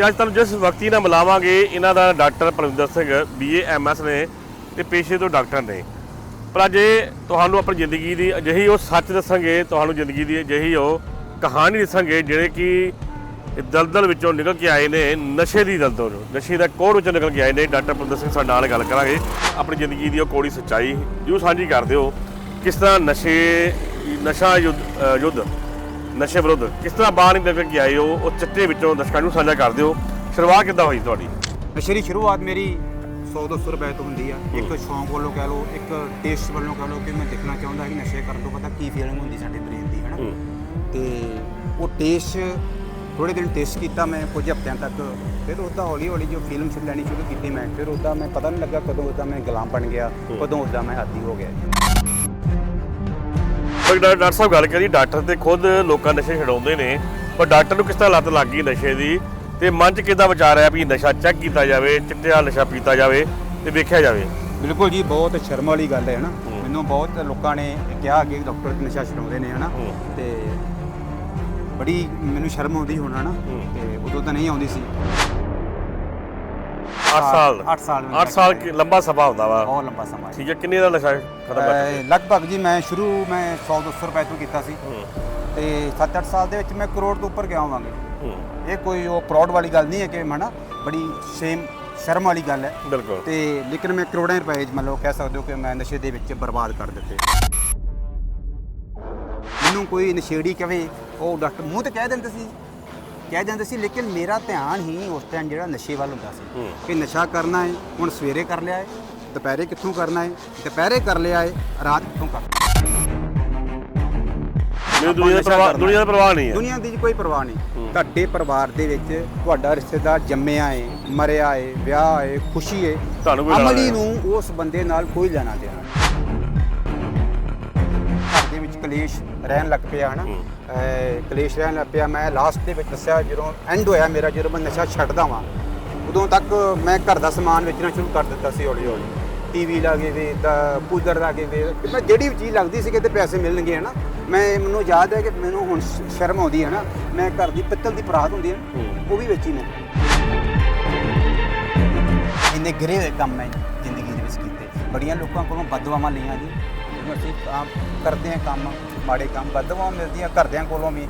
ਤੇ ਅੱਜ ਤੁਹਾਨੂੰ ਜਿਸ ਵਿਅਕਤੀ ਨਾਲ ਮਿਲਾਵਾਂਗੇ, ਇਹਨਾਂ ਦਾ doctor Parvinder Singh BA MS ਨੇ ਤੇ ਪੇਸ਼ੇ ਤੋਂ ਡਾਕਟਰ ਨੇ। ਪਰ ਅੱਜ ਤੁਹਾਨੂੰ ਆਪਣੀ ਜ਼ਿੰਦਗੀ ਦੀ ਅਜਿਹੀ ਉਹ ਸੱਚ ਦੱਸਾਂਗੇ, ਤੁਹਾਨੂੰ ਜ਼ਿੰਦਗੀ ਦੀ ਅਜਿਹੀ ਉਹ ਕਹਾਣੀ ਦੱਸਾਂਗੇ, ਜਿਹੜੇ ਕਿ ਦਲਦਲ ਵਿੱਚੋਂ ਨਿਕਲ ਕੇ ਆਏ ਨੇ, ਨਸ਼ੇ ਦੀ ਦਲਦਲ। ਨਸ਼ੇ ਦਾ ਕੋੜ ਵਿੱਚੋਂ ਨਿਕਲ ਕੇ ਆਏ ਨੇ। ਡਾਕਟਰ ਪਰਵਿੰਦਰ ਸਿੰਘ, ਸਾਡੇ ਨਾਲ ਗੱਲ ਕਰਾਂਗੇ। ਆਪਣੀ ਜ਼ਿੰਦਗੀ ਦੀ ਉਹ ਕੋੜੀ ਸੱਚਾਈ ਜੋ ਸਾਂਝੀ ਕਰਦੇ ਹੋ ਕਿਸ ਤਰ੍ਹਾਂ ਨਸ਼ੇ, ਨਸ਼ਾ ਯੁੱਧ ਯੁੱਧ ਨਸ਼ੇ ਵਿਰੁੱਧ। ਕਿਸ ਤਰ੍ਹਾਂ ਬਾਹਰ ਨਿਕਲ ਕੇ ਆਏ ਹੋ? ਉਹ ਚਿੱਟੇ ਵਿੱਚੋਂ ਦਰਸ਼ਕਾਂ ਨੂੰ ਸਾਂਝਾ ਕਰਦੇ ਹੋ। ਸ਼ੁਰੂਆਤ ਕਿੱਦਾਂ ਹੋਈ ਤੁਹਾਡੀ? ਨਸ਼ੇ ਦੀ ਸ਼ੁਰੂਆਤ ਮੇਰੀ 100 200 ਰੁਪਏ ਤੋਂ ਹੁੰਦੀ ਆ। ਇੱਕ ਸ਼ੌਂਕ ਵੱਲੋਂ ਕਹਿ ਲਓ ਇੱਕ ਟੇਸਟ ਵੱਲੋਂ ਕਹਿ ਲਓ ਕਿ ਮੈਂ ਦੇਖਣਾ ਚਾਹੁੰਦਾ ਕਿ ਨਸ਼ੇ ਕਰਨ ਤੋਂ ਪਤਾ ਕੀ ਫੀਲਿੰਗ ਹੁੰਦੀ ਸਾਡੇ ਬ੍ਰੇਨ ਦੀ ਹਨਾ? ਹੂੰ। ਤੇ ਉਹ ਟੇਸਟ ਥੋੜੇ ਦਿਨ ਟੇਸਟ ਕੀਤਾ ਮੈਂ ਕੁਝ ਹਫ਼ਤਿਆਂ ਤੱਕ। ਫਿਰ ਉਹਦਾ ਹੌਲੀ ਹੌਲੀ ਜੋ ਫਿਲਮ ਸ਼ੁਰੂ ਲੈਣੀ ਸ਼ੁਰੂ ਕੀਤੀ ਮੈਂ ਫਿਰ ਉਹਦਾ ਮੈਂ ਪਤਾ ਨਹੀਂ ਲੱਗਾ ਕਦੋਂ ਉਹਦਾ ਮੈਂ ਗੁਲਾਮ ਬਣ ਗਿਆ ਕਦੋਂ ਉਹਦਾ ਮੈਂ ਆਦੀ ਹੋ ਗਿਆ। ਪਰ ਡਾਕਟਰ ਸਾਹਿਬ ਗੱਲ ਕਰੀ ਡਾਕਟਰ ਤੇ ਖੁਦ ਲੋਕਾਂ ਨਸ਼ੇ ਛਡਾਉਂਦੇ ਨੇ ਪਰ ਡਾਕਟਰ ਨੂੰ ਕਿਸ ਤਰ੍ਹਾਂ ਲੱਤ ਲੱਗ ਗਈ ਨਸ਼ੇ ਦੀ ਤੇ ਮਨ 'ਚ ਕਿੱਦਾਂ ਵਿਚਾਰ ਆਇਆ ਵੀ ਨਸ਼ਾ ਚੈੱਕ ਕੀਤਾ ਜਾਵੇ ਚਿੱਟਾ ਨਸ਼ਾ ਪੀਤਾ ਜਾਵੇ ਤੇ ਵੇਖਿਆ ਜਾਵੇ ਬਿਲਕੁਲ ਜੀ ਬਹੁਤ ਸ਼ਰਮ ਵਾਲੀ ਗੱਲ ਹੈ ਹਨਾ। ਮੈਨੂੰ ਬਹੁਤ ਲੋਕਾਂ ਨੇ ਕਿਹਾ ਕਿ ਡਾਕਟਰ ਨਸ਼ਾ ਛਡਾਉਂਦੇ ਨੇ ਹਨਾ। ਤੇ ਬੜੀ ਮੈਨੂੰ ਸ਼ਰਮ ਆਉਂਦੀ ਹੁਣ ਹਨਾ। ਤੇ ਉਦੋਂ ਤਾਂ ਨਹੀਂ ਆਉਂਦੀ ਸੀ 8 ਸਾਲ। 8 ਸਾਲ 8 ਸਾਲ ਕੀ ਲੰਬਾ ਸਮਾਂ ਹੁੰਦਾ ਵਾ। ਬਹੁਤ ਲੰਬਾ ਸਮਾਂ ਠੀਕ ਹੈ ਕਿੰਨੇ ਦਾ ਨਸ਼ਾ ਖਤਮ ਕਰ ਅਹ ਲਗਭਗ ਜੀ ਮੈਂ ਸ਼ੁਰੂ ਮੈਂ 100 200 ਰੁਪਏ ਤੋਂ ਕੀਤਾ ਸੀ। ਤੇ 7-8 ਸਾਲ ਦੇ ਵਿੱਚ ਮੈਂ ਕਰੋੜ ਤੋਂ ਉੱਪਰ ਗਿਆ ਹੋਵਾਂਗੇ। ਹੂੰ। ਇਹ ਕੋਈ ਉਹ ਪ੍ਰਾਊਡ ਵਾਲੀ ਗੱਲ ਨਹੀਂ ਹੈ ਕਿ ਹਨਾ ਬੜੀ ਸ਼ੇਮ ਸ਼ਰਮ ਵਾਲੀ ਗੱਲ ਹੈ। ਬਿਲਕੁਲ। ਤੇ ਲੇਕਿਨ ਮੈਂ ਕਰੋੜਾਂ ਰੁਪਏ ਮਤਲਬ ਕਹਿ ਸਕਦੇ ਹੋ ਕਿ ਮੈਂ ਨਸ਼ੇ ਦੇ ਵਿੱਚ ਬਰਬਾਦ ਕਰ ਦਿੱਤੇ। ਮੈਨੂੰ ਕੋਈ ਨਸ਼ੇੜੀ ਕਵੇ ਉਹ ਡਾਕਟਰ ਮੂੰਹ ਤੇ ਕਹਿ ਦਿੰਦੇ ਸੀ। ਕਹਿ ਦਿੰਦੇ ਸੀ ਲੇਕਿਨ ਮੇਰਾ ਧਿਆਨ ਹੀ ਉਸ ਟਾਈਮ ਜਿਹੜਾ ਨਸ਼ੇ ਵੱਲ ਹੁੰਦਾ ਸੀ ਹੂੰ ਕਿ ਨਸ਼ਾ ਕਰਨਾ ਹੈ ਹੁਣ ਸਵੇਰੇ ਕਰ ਲਿਆ ਹੈ ਦੁਪਹਿਰੇ ਕਿੱਥੋਂ ਕਰਨਾ ਹੈ ਦੁਪਹਿਰੇ ਕਰ ਲਿਆ ਹੈ ਰਾਤ ਕਿੱਥੋਂ ਕਰਨਾ ਮੈਨੂੰ ਦੁਨੀਆ ਦਾ ਪ੍ਰਵਾਹ। ਦੁਨੀਆ ਦਾ ਪ੍ਰਵਾਹ ਨਹੀਂ ਹੈ ਦੁਨੀਆ ਦੀ ਕੋਈ ਪਰਵਾਹ ਨਹੀਂ ਹੂੰ। ਤੁਹਾਡੇ ਪਰਿਵਾਰ ਦੇ ਵਿੱਚ ਤੁਹਾਡਾ ਰਿਸ਼ਤੇਦਾਰ ਜੰਮਿਆ ਏ ਮਰਿਆ ਏ ਵਿਆਹ ਏ ਖੁਸ਼ੀ ਏ ਤੁਹਾਨੂੰ ਕੋਈ ਅਮਲੀ। ਨੂੰ ਉਸ ਬੰਦੇ ਨਾਲ ਕੋਈ ਲੈਣਾ ਦੇਣਾ ਘਰ ਦੇ ਵਿੱਚ ਕਲੇਸ਼ ਰਹਿਣ ਲੱਗ ਪਿਆ ਹਨਾ ਹੂੰ। ਕਲੇਸ਼ ਰਹਿਣ ਲੱਗ ਪਿਆ। ਮੈਂ ਲਾਸਟ ਦੇ ਵਿੱਚ ਦੱਸਿਆ ਜਦੋਂ ਐਂਡ ਹੋਇਆ ਮੇਰਾ ਜਦੋਂ ਮੈਂ ਨਸ਼ਾ ਛੱਡਦਾ ਵਾਂ ਉਦੋਂ ਤੱਕ ਮੈਂ ਘਰ ਦਾ ਸਮਾਨ ਵੇਚਣਾ ਸ਼ੁਰੂ ਕਰ ਦਿੱਤਾ ਸੀ ਹੌਲੀ ਹੌਲੀ। ਟੀਵੀ ਲਾਗੇ ਵੇਚਦਾ ਕੂਲਰ ਲਾਗੇ ਵੇਚ ਮੈਂ ਜਿਹੜੀ ਵੀ ਚੀਜ਼ ਲੱਗਦੀ ਸੀ ਕਿ ਤੇ ਪੈਸੇ ਮਿਲਣਗੇ ਹਨਾ। ਮੈਂ ਮੈਨੂੰ ਯਾਦ ਹੈ ਕਿ ਮੈਨੂੰ ਹੁਣ ਸ਼ਰਮ ਆਉਂਦੀ ਹੈ ਨਾ ਮੈਂ ਘਰ ਦੀ ਪਿੱਤਲ ਦੀ ਪਰਾਤ ਹੁੰਦੀ ਹੈ ਨਾ, ਉਹ ਵੀ ਵੇਚੀ ਮੈਂ। ਇੰਨੇ ਗਿਰੇ ਹੋਏ ਕੰਮ ਮੈਂ ਜ਼ਿੰਦਗੀ ਦੇ ਵਿੱਚ ਕੀਤੇ। ਬੜੀਆਂ ਲੋਕਾਂ ਕੋਲੋਂ ਬਦਦੁਆਵਾਂ ਲਈਆਂ ਜੀ। ਅਸੀਂ ਕੰਮ ਕਰਦੇ ਹਾਂ ਕੰਮ। ਮਾੜੇ ਕੰਮ ਬਦਦੁਆਵਾਂ ਮਿਲਦੀਆਂ ਘਰਦਿਆਂ ਕੋਲੋਂ ਵੀ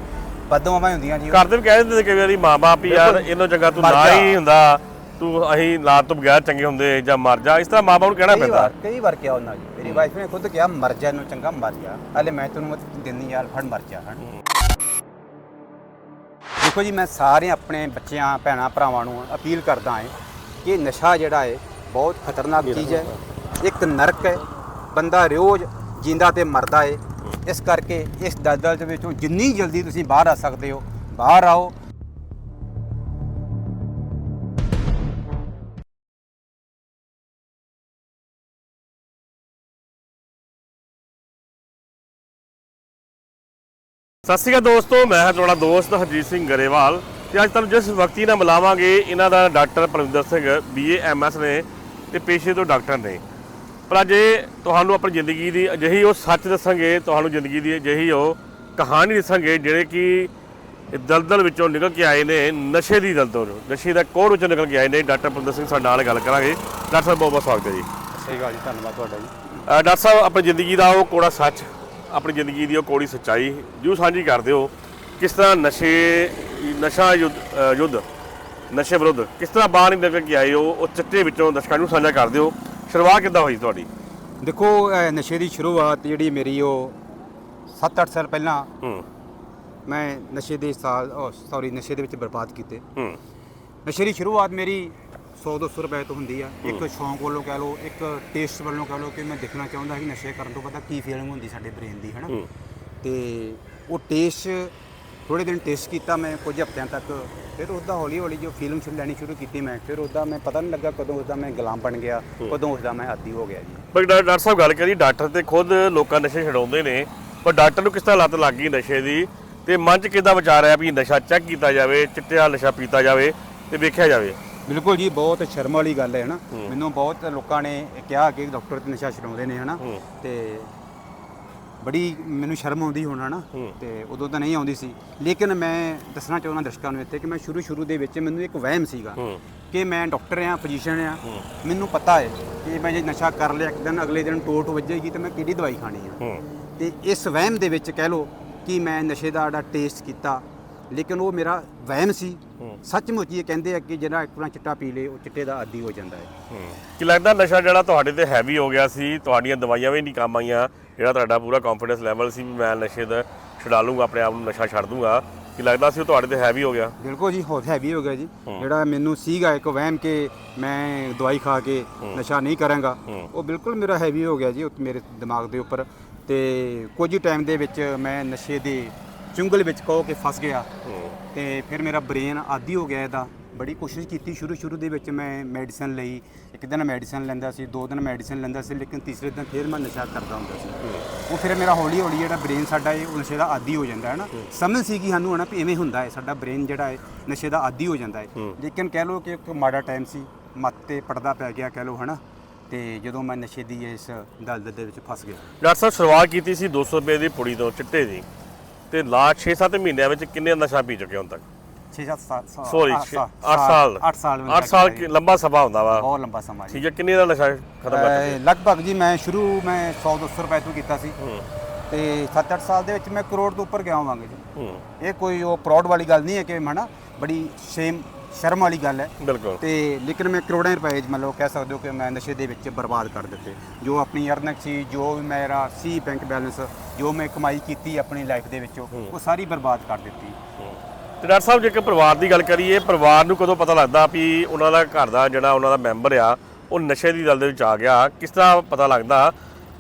ਬਦਦੁਆਵਾਂ ਹੁੰਦੀਆਂ ਜੀ। ਘਰ ਦੇ ਵੀ ਕਹਿ ਦਿੰਦੇ ਕਈ ਵਾਰੀ ਮਾਂ-ਬਾਪ ਹੀ ਯਾਰ। ਇਹਨੋਂ ਚੰਗਾ ਤੂੰ ਨਾ। ਹੀ ਹੁੰਦਾ ਤੂੰ ਅਸੀਂ ਲਾਤ ਤੋਂ ਬਗੈਰ ਚੰਗੇ ਹੁੰਦੇ ਜਾਂ ਮਰ ਜਾ ਇਸ ਤਰ੍ਹਾਂ ਮਾਂ-ਬਾਪ ਨੂੰ ਕਹਿਣਾ ਪੈਂਦਾ। ਕਈ ਵਾਰ ਕਿਹਾ ਉਹਨਾਂ ਜੀ ਮੇਰੀ ਵਾਈਫ ਨੇ ਖੁਦ ਕਿਹਾ ਮਰ ਜਾ ਨੂੰ ਚੰਗਾ ਮਰ ਜਾ। ਹਲੇ ਮੈਂ ਤੈਨੂੰ ਦਿੰਨੀ ਯਾਰ ਫੜ ਮਰ ਜਾ ਹਨ। ਦੇਖੋ ਜੀ ਮੈਂ ਸਾਰੇ ਆਪਣੇ ਬੱਚਿਆਂ ਭੈਣਾਂ ਭਰਾਵਾਂ ਨੂੰ ਅਪੀਲ ਕਰਦਾ ਹਾਂ ਕਿ ਨਸ਼ਾ ਜਿਹੜਾ ਹੈ ਬਹੁਤ ਖਤਰਨਾਕ ਚੀਜ਼ ਹੈ। ਇੱਕ ਨਰਕ ਹੈ ਬੰਦਾ ਰੋਜ਼ ਜਿੰਦਾ ਤੇ ਮਰਦਾ ਹੈ। ਇਸ ਕਰਕੇ ਇਸ ਦਲਦਲ ਦੇ ਵਿੱਚੋਂ ਜਿੰਨੀ ਜਲਦੀ ਤੁਸੀਂ ਬਾਹਰ ਆ ਸਕਦੇ ਹੋ, ਬਾਹਰ ਆਓ। ਸਤਿ ਸ਼੍ਰੀ ਅਕਾਲ ਦੋਸਤੋ, ਮੈਂ ਹਾਂ ਤੁਹਾਡਾ ਦੋਸਤ ਹਰਜੀਤ ਸਿੰਘ ਗਰੇਵਾਲ ਤੇ ਅੱਜ ਤੁਹਾਨੂੰ ਜਿਸ ਵਿਅਕਤੀ ਨਾਲ ਮਿਲਾਵਾਂਗੇ, ਇਹਨਾਂ ਦਾ doctor Parminder Singh BA MS ਨੇ ਤੇ ਪੇਸ਼ੇ ਤੋਂ ਡਾਕਟਰ ਨੇ। ਪਰ ਅੱਜ ਇਹ ਤੁਹਾਨੂੰ ਆਪਣੀ ਜ਼ਿੰਦਗੀ ਦੀ ਅਜਿਹੀ ਉਹ ਸੱਚ ਦੱਸਾਂਗੇ ਤੁਹਾਨੂੰ ਜ਼ਿੰਦਗੀ ਦੀ ਅਜਿਹੀ ਉਹ ਕਹਾਣੀ ਦੱਸਾਂਗੇ ਜਿਹੜੇ ਕਿ ਦਲਦਲ ਵਿੱਚੋਂ ਨਿਕਲ ਕੇ ਆਏ ਨੇ ਨਸ਼ੇ ਦੀ ਦਲਦਲ ਤੋਂ ਨਸ਼ੇ ਦਾ ਕੋੜ ਵਿੱਚੋਂ ਨਿਕਲ ਕੇ ਆਏ ਨੇ। ਡਾਕਟਰ ਪਰਵਿੰਦਰ ਸਿੰਘ ਸਾਡੇ ਨਾਲ ਗੱਲ ਕਰਾਂਗੇ। ਡਾਕਟਰ ਸਾਹਿਬ ਬਹੁਤ ਬਹੁਤ ਸਵਾਗਤ ਹੈ ਜੀ। ਸਹੀ ਗੱਲ ਜੀ ਧੰਨਵਾਦ ਤੁਹਾਡਾ ਜੀ। ਡਾਕਟਰ ਸਾਹਿਬ ਆਪਣੀ ਜ਼ਿੰਦਗੀ ਦਾ ਉਹ ਕੋੜਾ ਸੱਚ ਆਪਣੀ ਜ਼ਿੰਦਗੀ ਦੀ ਉਹ ਕੋੜੀ ਸੱਚਾਈ ਜੋ ਸਾਂਝੀ ਕਰਦੇ ਹੋ ਕਿਸ ਤਰ੍ਹਾਂ ਨਸ਼ੇ ਨਸ਼ਾ ਯੁੱਧ ਯੁੱਧ ਨਸ਼ੇ ਵਿਰੁੱਧ ਕਿਸ ਤਰ੍ਹਾਂ ਬਾਹਰ ਨਿਕਲ ਕੇ ਆਏ ਹੋ ਉਹ ਚਿੱਟੇ ਵਿੱਚੋਂ ਦਰਸ਼ਕਾਂ ਨੂੰ ਸਾਂਝਾ ਕਰਦੇ ਹੋ ਸ਼ੁਰੂਆਤ ਕਿੱਦਾਂ ਹੋਈ ਤੁਹਾਡੀ? ਦੇਖੋ ਇਹ ਨਸ਼ੇ ਦੀ ਸ਼ੁਰੂਆਤ ਜਿਹੜੀ ਮੇਰੀ ਉਹ 7-8 ਸਾਲ ਪਹਿਲਾਂ ਹੂੰ। ਮੈਂ ਨਸ਼ੇ ਦੇ ਸਾਲ ਸੌਰੀ ਨਸ਼ੇ ਦੇ ਵਿੱਚ ਬਰਬਾਦ ਕੀਤੇ। ਹੂੰ। ਨਸ਼ੇ ਦੀ ਸ਼ੁਰੂਆਤ ਮੇਰੀ 100-200 ਰੁਪਏ ਤੋਂ ਹੁੰਦੀ ਆ। ਇੱਕ ਸ਼ੌਂਕ ਵੱਲੋਂ ਕਹਿ ਲਓ ਇੱਕ ਟੇਸਟ ਵੱਲੋਂ ਕਹਿ ਲਓ ਕਿ ਮੈਂ ਦੇਖਣਾ ਚਾਹੁੰਦਾ ਕਿ ਨਸ਼ੇ ਕਰਨ ਤੋਂ ਪਤਾ ਕੀ ਫੀਲਿੰਗ ਹੁੰਦੀ ਸਾਡੇ ਬ੍ਰੇਨ ਦੀ ਹਨਾ? ਤੇ ਉਹ ਟੇਸਟ ਥੋੜੇ ਦਿਨ ਟੇਸਟ ਕੀਤਾ ਮੈਂ ਕੁਝ ਹਫ਼ਤਿਆਂ ਤੱਕ ਫਿਰ ਉਹਦਾ ਹੌਲੀ ਹੌਲੀ ਜੋ ਫਿਲਮ ਸ਼ੁਰੂ ਲੈਣੀ ਸ਼ੁਰੂ ਕੀਤੀ ਮੈਂ ਫਿਰ ਉਹਦਾ ਮੈਂ ਪਤਾ ਨਹੀਂ ਲੱਗਾ ਕਦੋਂ ਉਹਦਾ ਮੈਂ ਗੁਲਾਮ ਬਣ ਗਿਆ ਕਦੋਂ ਉਹਦਾ ਮੈਂ ਆਦੀ ਹੋ ਗਿਆ ਜੀ। ਪਰ ਡਾਕਟਰ ਸਾਹਿਬ ਗੱਲ ਕਰੀ ਡਾਕਟਰ ਤੇ ਖੁਦ ਲੋਕਾਂ ਨਸ਼ੇ ਛਡਾਉਂਦੇ ਨੇ ਪਰ ਡਾਕਟਰ ਨੂੰ ਕਿਸ ਤਰ੍ਹਾਂ ਲੱਤ ਲੱਗ ਗਈ ਨਸ਼ੇ ਦੀ? ਤੇ ਮਨ 'ਚ ਕਿੱਦਾਂ ਵਿਚਾਰ ਆਇਆ ਵੀ ਨਸ਼ਾ ਚੈੱਕ ਕੀਤਾ ਜਾਵੇ ਚਿੱਟਾ ਨਸ਼ਾ ਪੀਤਾ ਜਾਵੇ ਤੇ ਵੇਖਿਆ ਜਾਵੇ? ਬਿਲਕੁਲ ਜੀ ਬਹੁਤ ਸ਼ਰਮ ਵਾਲੀ ਗੱਲ ਹੈ ਹਨਾ। ਮੈਨੂੰ ਬਹੁਤ ਲੋਕਾਂ ਨੇ ਕਿਹਾ ਕਿ ਡਾਕਟਰ ਤੇ ਨਸ਼ਾ ਛਡਾਉਂਦੇ ਨੇ ਹਨਾ। ਤੇ ਬੜੀ ਮੈਨੂੰ ਸ਼ਰਮ ਆਉਂਦੀ ਹੋਣਾ ਨਾ ਤੇ ਉਦੋਂ ਤਾਂ ਨਹੀਂ ਆਉਂਦੀ ਸੀ। ਲੇਕਿਨ ਮੈਂ ਦੱਸਣਾ ਚਾਹੁੰਦਾ ਦਰਸ਼ਕਾਂ ਨੂੰ ਇੱਥੇ ਕਿ ਮੈਂ ਸ਼ੁਰੂ ਸ਼ੁਰੂ ਦੇ ਵਿੱਚ ਮੈਨੂੰ ਇੱਕ ਵਹਿਮ ਸੀਗਾ ਕਿ ਮੈਂ ਡਾਕਟਰ ਆ ਫਿਜ਼ੀਸ਼ੀਅਨ ਆ ਮੈਨੂੰ ਪਤਾ ਹੈ ਕਿ ਮੈਂ ਜੇ ਨਸ਼ਾ ਕਰ ਲਿਆ ਇੱਕ ਦਿਨ ਅਗਲੇ ਦਿਨ ਟੋਟ ਵੱਜੇਗੀ ਤੇ ਮੈਂ ਕਿਹੜੀ ਦਵਾਈ ਖਾਣੀ ਆ। ਤੇ ਇਸ ਵਹਿਮ ਦੇ ਵਿੱਚ ਕਹਿ ਲਓ ਕਿ ਮੈਂ ਨਸ਼ੇ ਦਾ ਜਿਹੜਾ ਟੇਸਟ ਕੀਤਾ ਲੇਕਿਨ ਉਹ ਮੇਰਾ ਵਹਿਮ ਸੀ ਸੱਚਮੁੱਚ ਇਹ ਕਹਿੰਦੇ ਆ ਕਿ ਜਿਹੜਾ ਇੱਕ ਵਾਰ ਚਿੱਟਾ ਪੀ ਲੇ ਉਹ ਚਿੱਟੇ ਦਾ ਆਦੀ ਹੋ ਜਾਂਦਾ ਹੈ। ਕੀ ਲੱਗਦਾ ਨਸ਼ਾ ਜਿਹੜਾ ਤੁਹਾਡੇ ਤੇ ਹੈਵੀ ਹੋ ਗਿਆ ਸੀ ਤੁਹਾਡੀਆਂ ਦਵਾਈਆਂ ਵੀ ਨਹੀਂ ਕੰਮ ਆਈਆਂ ਜਿਹੜਾ ਤੁਹਾਡਾ ਪੂਰਾ ਕੌਨਫੀਡੈਂਸ ਲੈਵਲ ਸੀ ਵੀ ਮੈਂ ਨਸ਼ੇ ਦਾ ਛੁਡਾ ਲੂੰਗਾ ਆਪਣੇ ਆਪ ਨੂੰ ਨਸ਼ਾ ਛੱਡ ਦੂੰਗਾ ਕੀ ਲੱਗਦਾ ਸੀ ਉਹ ਤੁਹਾਡੇ ਤੇ ਹੈਵੀ ਹੋ ਗਿਆ? ਬਿਲਕੁਲ ਜੀ ਹੋ ਹੈਵੀ ਹੋ ਗਿਆ ਜੀ। ਜਿਹੜਾ ਮੈਨੂੰ ਸੀਗਾ ਇੱਕ ਵਹਿਮ ਕਿ ਮੈਂ ਦਵਾਈ ਖਾ ਕੇ ਨਸ਼ਾ ਨਹੀਂ ਕਰਾਂਗਾ ਉਹ ਬਿਲਕੁਲ ਮੇਰਾ ਹੈਵੀ ਹੋ ਗਿਆ ਜੀ ਮੇਰੇ ਦਿਮਾਗ ਦੇ ਉੱਪਰ। ਤੇ ਕੁਝ ਟਾਈਮ ਦੇ ਵਿੱਚ ਮੈਂ ਨਸ਼ੇ ਦੇ ਚੁੰਗਲ ਵਿੱਚ ਕਹੋ ਕਿ ਫਸ ਗਿਆ। ਤੇ ਫਿਰ ਮੇਰਾ ਬ੍ਰੇਨ ਆਦੀ ਹੋ ਗਿਆ ਇਹਦਾ। ਬੜੀ ਕੋਸ਼ਿਸ਼ ਕੀਤੀ ਸ਼ੁਰੂ ਸ਼ੁਰੂ ਦੇ ਵਿੱਚ ਮੈਂ ਮੈਡੀਸਨ ਲਈ। ਇੱਕ ਦਿਨ ਮੈਡੀਸਨ ਲੈਂਦਾ ਸੀ ਦੋ ਦਿਨ ਮੈਡੀਸਨ ਲੈਂਦਾ ਸੀ ਲੇਕਿਨ ਤੀਸਰੇ ਦਿਨ ਫਿਰ ਮੈਂ ਨਸ਼ਾ ਕਰਦਾ ਹੁੰਦਾ ਸੀ। ਉਹ ਫਿਰ ਮੇਰਾ ਹੌਲੀ ਹੌਲੀ ਜਿਹੜਾ ਬ੍ਰੇਨ ਸਾਡਾ ਇਹ ਨਸ਼ੇ ਦਾ ਆਦੀ ਹੋ ਜਾਂਦਾ ਹੈ ਨਾ। ਸਮਝ ਸੀ ਕਿ ਸਾਨੂੰ ਹਨਾ ਵੀ ਐਵੇਂ ਹੁੰਦਾ ਹੈ ਸਾਡਾ ਬ੍ਰੇਨ ਜਿਹੜਾ ਹੈ ਨਸ਼ੇ ਦਾ ਆਦੀ ਹੋ ਜਾਂਦਾ ਹੈ। ਲੇਕਿਨ ਕਹਿ ਲਓ ਕਿ ਇੱਕ ਮਾੜਾ ਟਾਈਮ ਸੀ ਮੱਤ ਤੇ ਪੜਦਾ ਪੈ ਗਿਆ ਕਹਿ ਲਓ ਹਨਾ। ਤੇ ਜਦੋਂ ਮੈਂ ਨਸ਼ੇ ਦੀ ਇਸ ਦਲਦਲ ਦੇ ਵਿੱਚ ਫਸ ਗਿਆ। ਡਾਕਟਰ ਸਾਹਿਬ ਸ਼ੁਰੂਆਤ ਕੀਤੀ ਸੀ 200 ਰੁਪਏ ਦੀ ਪੁੜੀ ਤੋਂ ਚਿੱਟੇ ਦੀ। ਤੇ ਲਾਸਟ 6-7 ਮਹੀਨਿਆਂ ਵਿੱਚ ਕਿੰਨੇ ਨਸ਼ਾ ਪੀ ਚੁੱਕੇ ਹੁਣ ਤੱਕ? 6-7 ਸਾਲ ਸੌਰੀ 8 ਸਾਲ 8 ਸਾਲ 8 ਸਾਲ ਕੀ- ਲੰਬਾ ਸਮਾਂ ਹੁੰਦਾ ਵਾ। ਬਹੁਤ ਲੰਬਾ ਸਮਾਂ ਜੀ। ਠੀਕ ਹੈ ਕਿੰਨੇ ਦਾ ਨਸ਼ਾ ਖਤਮ ਕਰ ਚੁੱਕੇ ਲਗਭਗ ਜੀ ਮੈਂ ਸ਼ੁਰੂ ਮੈਂ 100 200 ਰੁਪਏ ਤੋਂ ਕੀਤਾ ਸੀ। ਤੇ 7-8 ਸਾਲ ਦੇ ਵਿੱਚ ਮੈਂ ਕਰੋੜ ਤੋਂ ਉੱਪਰ ਗਿਆ ਹੋਵਾਂਗੇ ਜੀ। ਇਹ ਕੋਈ ਉਹ ਪ੍ਰਾਊਡ ਵਾਲੀ ਗੱਲ ਨਹੀਂ ਹੈ ਕਿ ਹਨਾ ਬੜੀ ਸ਼ੇਮ ਸ਼ਰਮ ਵਾਲੀ ਗੱਲ ਹੈ। ਬਿਲਕੁਲ। ਤੇ ਲੇਕਿਨ ਮੈਂ ਕਰੋੜਾਂ ਰੁਪਏ ਮਤਲਬ ਕਹਿ ਸਕਦੇ ਹੋ ਕਿ ਮੈਂ ਨਸ਼ੇ ਦੇ ਵਿੱਚ ਬਰਬਾਦ ਕਰ ਦਿੱਤੇ। ਜੋ ਆਪਣੀ ਅਰਨਕ ਸੀ ਜੋ ਵੀ ਮੇਰਾ ਸੀ ਬੈਂਕ ਬੈਲੈਂਸ ਜੋ ਮੈਂ ਕਮਾਈ ਕੀਤੀ ਆਪਣੀ ਲਾਈਫ ਦੇ ਵਿੱਚੋਂ ਉਹ ਸਾਰੀ ਬਰਬਾਦ ਕਰ ਦਿੱਤੀ। ਤੇ ਡਾਕਟਰ ਸਾਹਿਬ ਜੇਕਰ ਪਰਿਵਾਰ ਦੀ ਗੱਲ ਕਰੀਏ ਪਰਿਵਾਰ ਨੂੰ ਕਦੋਂ ਪਤਾ ਲੱਗਦਾ ਵੀ ਉਹਨਾਂ ਦਾ ਘਰ ਦਾ ਜਿਹੜਾ ਉਹਨਾਂ ਦਾ ਮੈਂਬਰ ਆ ਉਹ ਨਸ਼ੇ ਦੀ ਦਲ ਦੇ ਵਿੱਚ ਆ ਗਿਆ? ਕਿਸ ਤਰ੍ਹਾਂ ਪਤਾ ਲੱਗਦਾ?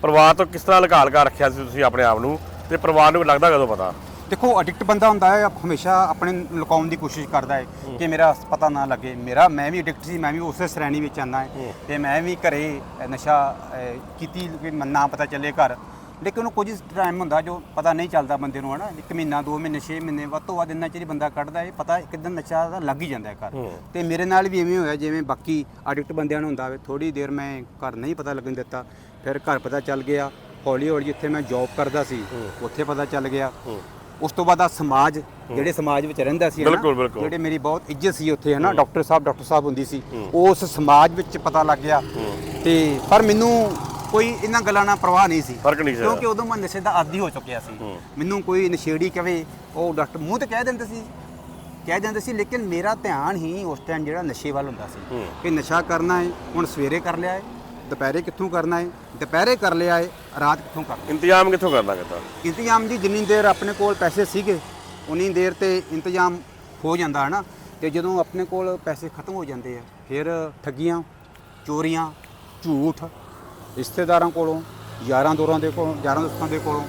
ਪਰਿਵਾਰ ਤੋਂ ਕਿਸ ਤਰ੍ਹਾਂ ਲਗਾ ਲਗਾ ਰੱਖਿਆ ਸੀ ਤੁਸੀਂ ਆਪਣੇ ਆਪ ਨੂੰ? ਤੇ ਪਰਿਵਾਰ ਨੂੰ ਲੱਗਦਾ ਕਦੋਂ ਪਤਾ? ਦੇਖੋ ਐਡਿਕਟ ਬੰਦਾ ਹੁੰਦਾ ਹੈ ਹਮੇਸ਼ਾ ਆਪਣੇ ਲੁਕਾਉਣ ਦੀ ਕੋਸ਼ਿਸ਼ ਕਰਦਾ ਹੈ ਕਿ ਮੇਰਾ ਪਤਾ ਨਾ ਲੱਗੇ। ਮੇਰਾ ਮੈਂ ਵੀ ਐਡਿਕਟ ਸੀ ਮੈਂ ਵੀ ਉਸੇ ਸ਼੍ਰੇਣੀ ਵਿੱਚ ਆਉਂਦਾ ਹੈ ਤੇ ਮੈਂ ਵੀ ਘਰੇ ਨਸ਼ਾ ਕੀਤੀ ਕਿ ਮੈਨੂੰ ਨਾ ਪਤਾ ਚੱਲੇ ਘਰ। ਲੇਕਿਨ ਉਹ ਕੁਝ ਟਾਈਮ ਹੁੰਦਾ ਜੋ ਪਤਾ ਨਹੀਂ ਚੱਲਦਾ ਬੰਦੇ ਨੂੰ ਹਨਾ। ਇੱਕ ਮਹੀਨਾ ਦੋ ਮਹੀਨੇ 6 ਮਹੀਨੇ ਵੱਧ ਤੋਂ ਵੱਧ ਇੰਨਾ ਚਿਰ ਹੀ ਬੰਦਾ ਕੱਢਦਾ ਹੈ ਪਤਾ ਇੱਕ ਦਿਨ ਨਸ਼ਾ ਦਾ ਲੱਗ ਹੀ ਜਾਂਦਾ ਹੈ ਘਰ। ਤੇ ਮੇਰੇ ਨਾਲ ਵੀ ਐਵੇਂ ਹੋਇਆ ਜਿਵੇਂ ਬਾਕੀ ਐਡਿਕਟ ਬੰਦਿਆਂ ਨੂੰ ਹੁੰਦਾ ਹੋਵੇ ਥੋੜੀ ਦੇਰ ਮੈਂ ਘਰ ਨਹੀਂ ਪਤਾ ਲੱਗਣ ਦਿੱਤਾ ਫਿਰ ਘਰ ਪਤਾ ਚੱਲ ਗਿਆ। ਹੌਲੀ ਹੌਲੀ ਜਿੱਥੇ ਮੈਂ ਜੌਬ ਕਰਦਾ ਸੀ ਉੱਥੇ ਪਤਾ ਚੱਲ ਗਿਆ। ਉਸ ਤੋਂ ਬਾਅਦ ਆ ਸਮਾਜ ਜਿਹੜੇ ਸਮਾਜ ਵਿੱਚ ਰਹਿੰਦਾ ਸੀ ਹਨਾ, ਬਿਲਕੁਲ, ਬਿਲਕੁਲ। ਜਿਹੜੇ ਮੇਰੀ ਬਹੁਤ ਇੱਜ਼ਤ ਸੀ ਉੱਥੇ ਹਨਾ ਡਾਕਟਰ ਸਾਹਿਬ ਡਾਕਟਰ ਸਾਹਿਬ ਹੁੰਦੀ ਸੀ ਉਸ ਸਮਾਜ ਵਿੱਚ ਪਤਾ ਲੱਗ ਗਿਆ। ਤੇ ਪਰ ਮੈਨੂੰ ਕੋਈ ਇਹਨਾਂ ਗੱਲਾਂ ਨਾਲ ਪਰਵਾਹ ਨਹੀਂ ਸੀ। ਫ਼ਰਕ ਨਹੀਂ ਸੀ। ਕਿਉਂਕਿ ਉਦੋਂ ਮੈਂ ਨਸ਼ੇ ਦਾ ਆਦੀ ਹੋ ਚੁੱਕਿਆ ਸੀ। ਮੈਨੂੰ ਕੋਈ ਨਸ਼ੇੜੀ ਕਵੇ ਉਹ ਡਾਕਟਰ ਮੂੰਹ ਤੇ ਕਹਿ ਦਿੰਦੇ ਸੀ। ਕਹਿ ਦਿੰਦੇ ਸੀ ਲੇਕਿਨ ਮੇਰਾ ਧਿਆਨ ਹੀ ਉਸ ਟਾਈਮ ਜਿਹੜਾ ਨਸ਼ੇ ਵੱਲ ਹੁੰਦਾ ਸੀ ਕਿ ਨਸ਼ਾ ਕਰਨਾ ਹੈ ਹੁਣ ਸਵੇਰੇ ਕਰ ਲਿਆ ਹੈ। ਦੁਪਹਿਰੇ ਕਿੱਥੋਂ ਕਰਨਾ ਹੈ? ਦੁਪਹਿਰੇ ਕਰ ਲਿਆ ਹੈ ਰਾਤ ਕਿੱਥੋਂ ਕਰਨਾ ਹੈ? ਇੰਤਜ਼ਾਮ ਕਿੱਥੋਂ ਕਰਨਾ ਕਿਤਾ ਇੰਤਜ਼ਾਮ ਜੀ ਜਿੰਨੀ ਦੇਰ ਆਪਣੇ ਕੋਲ ਪੈਸੇ ਸੀਗੇ ਉਨੀ ਦੇਰ ਤੇ ਇੰਤਜ਼ਾਮ ਹੋ ਜਾਂਦਾ ਹੈ ਨਾ ਤੇ ਜਦੋਂ ਆਪਣੇ ਕੋਲ ਪੈਸੇ ਖਤਮ ਹੋ ਜਾਂਦੇ ਆ ਫਿਰ ਠੱਗੀਆਂ ਚੋਰੀਆਂ ਝੂਠ ਰਿਸ਼ਤੇਦਾਰਾਂ ਕੋਲੋਂ ਯਾਰਾਂ ਦੋਰਾਂ ਦੇ ਕੋਲੋਂ ਯਾਰਾਂ ਦੋਸਤਾਂ ਦੇ ਕੋਲੋਂ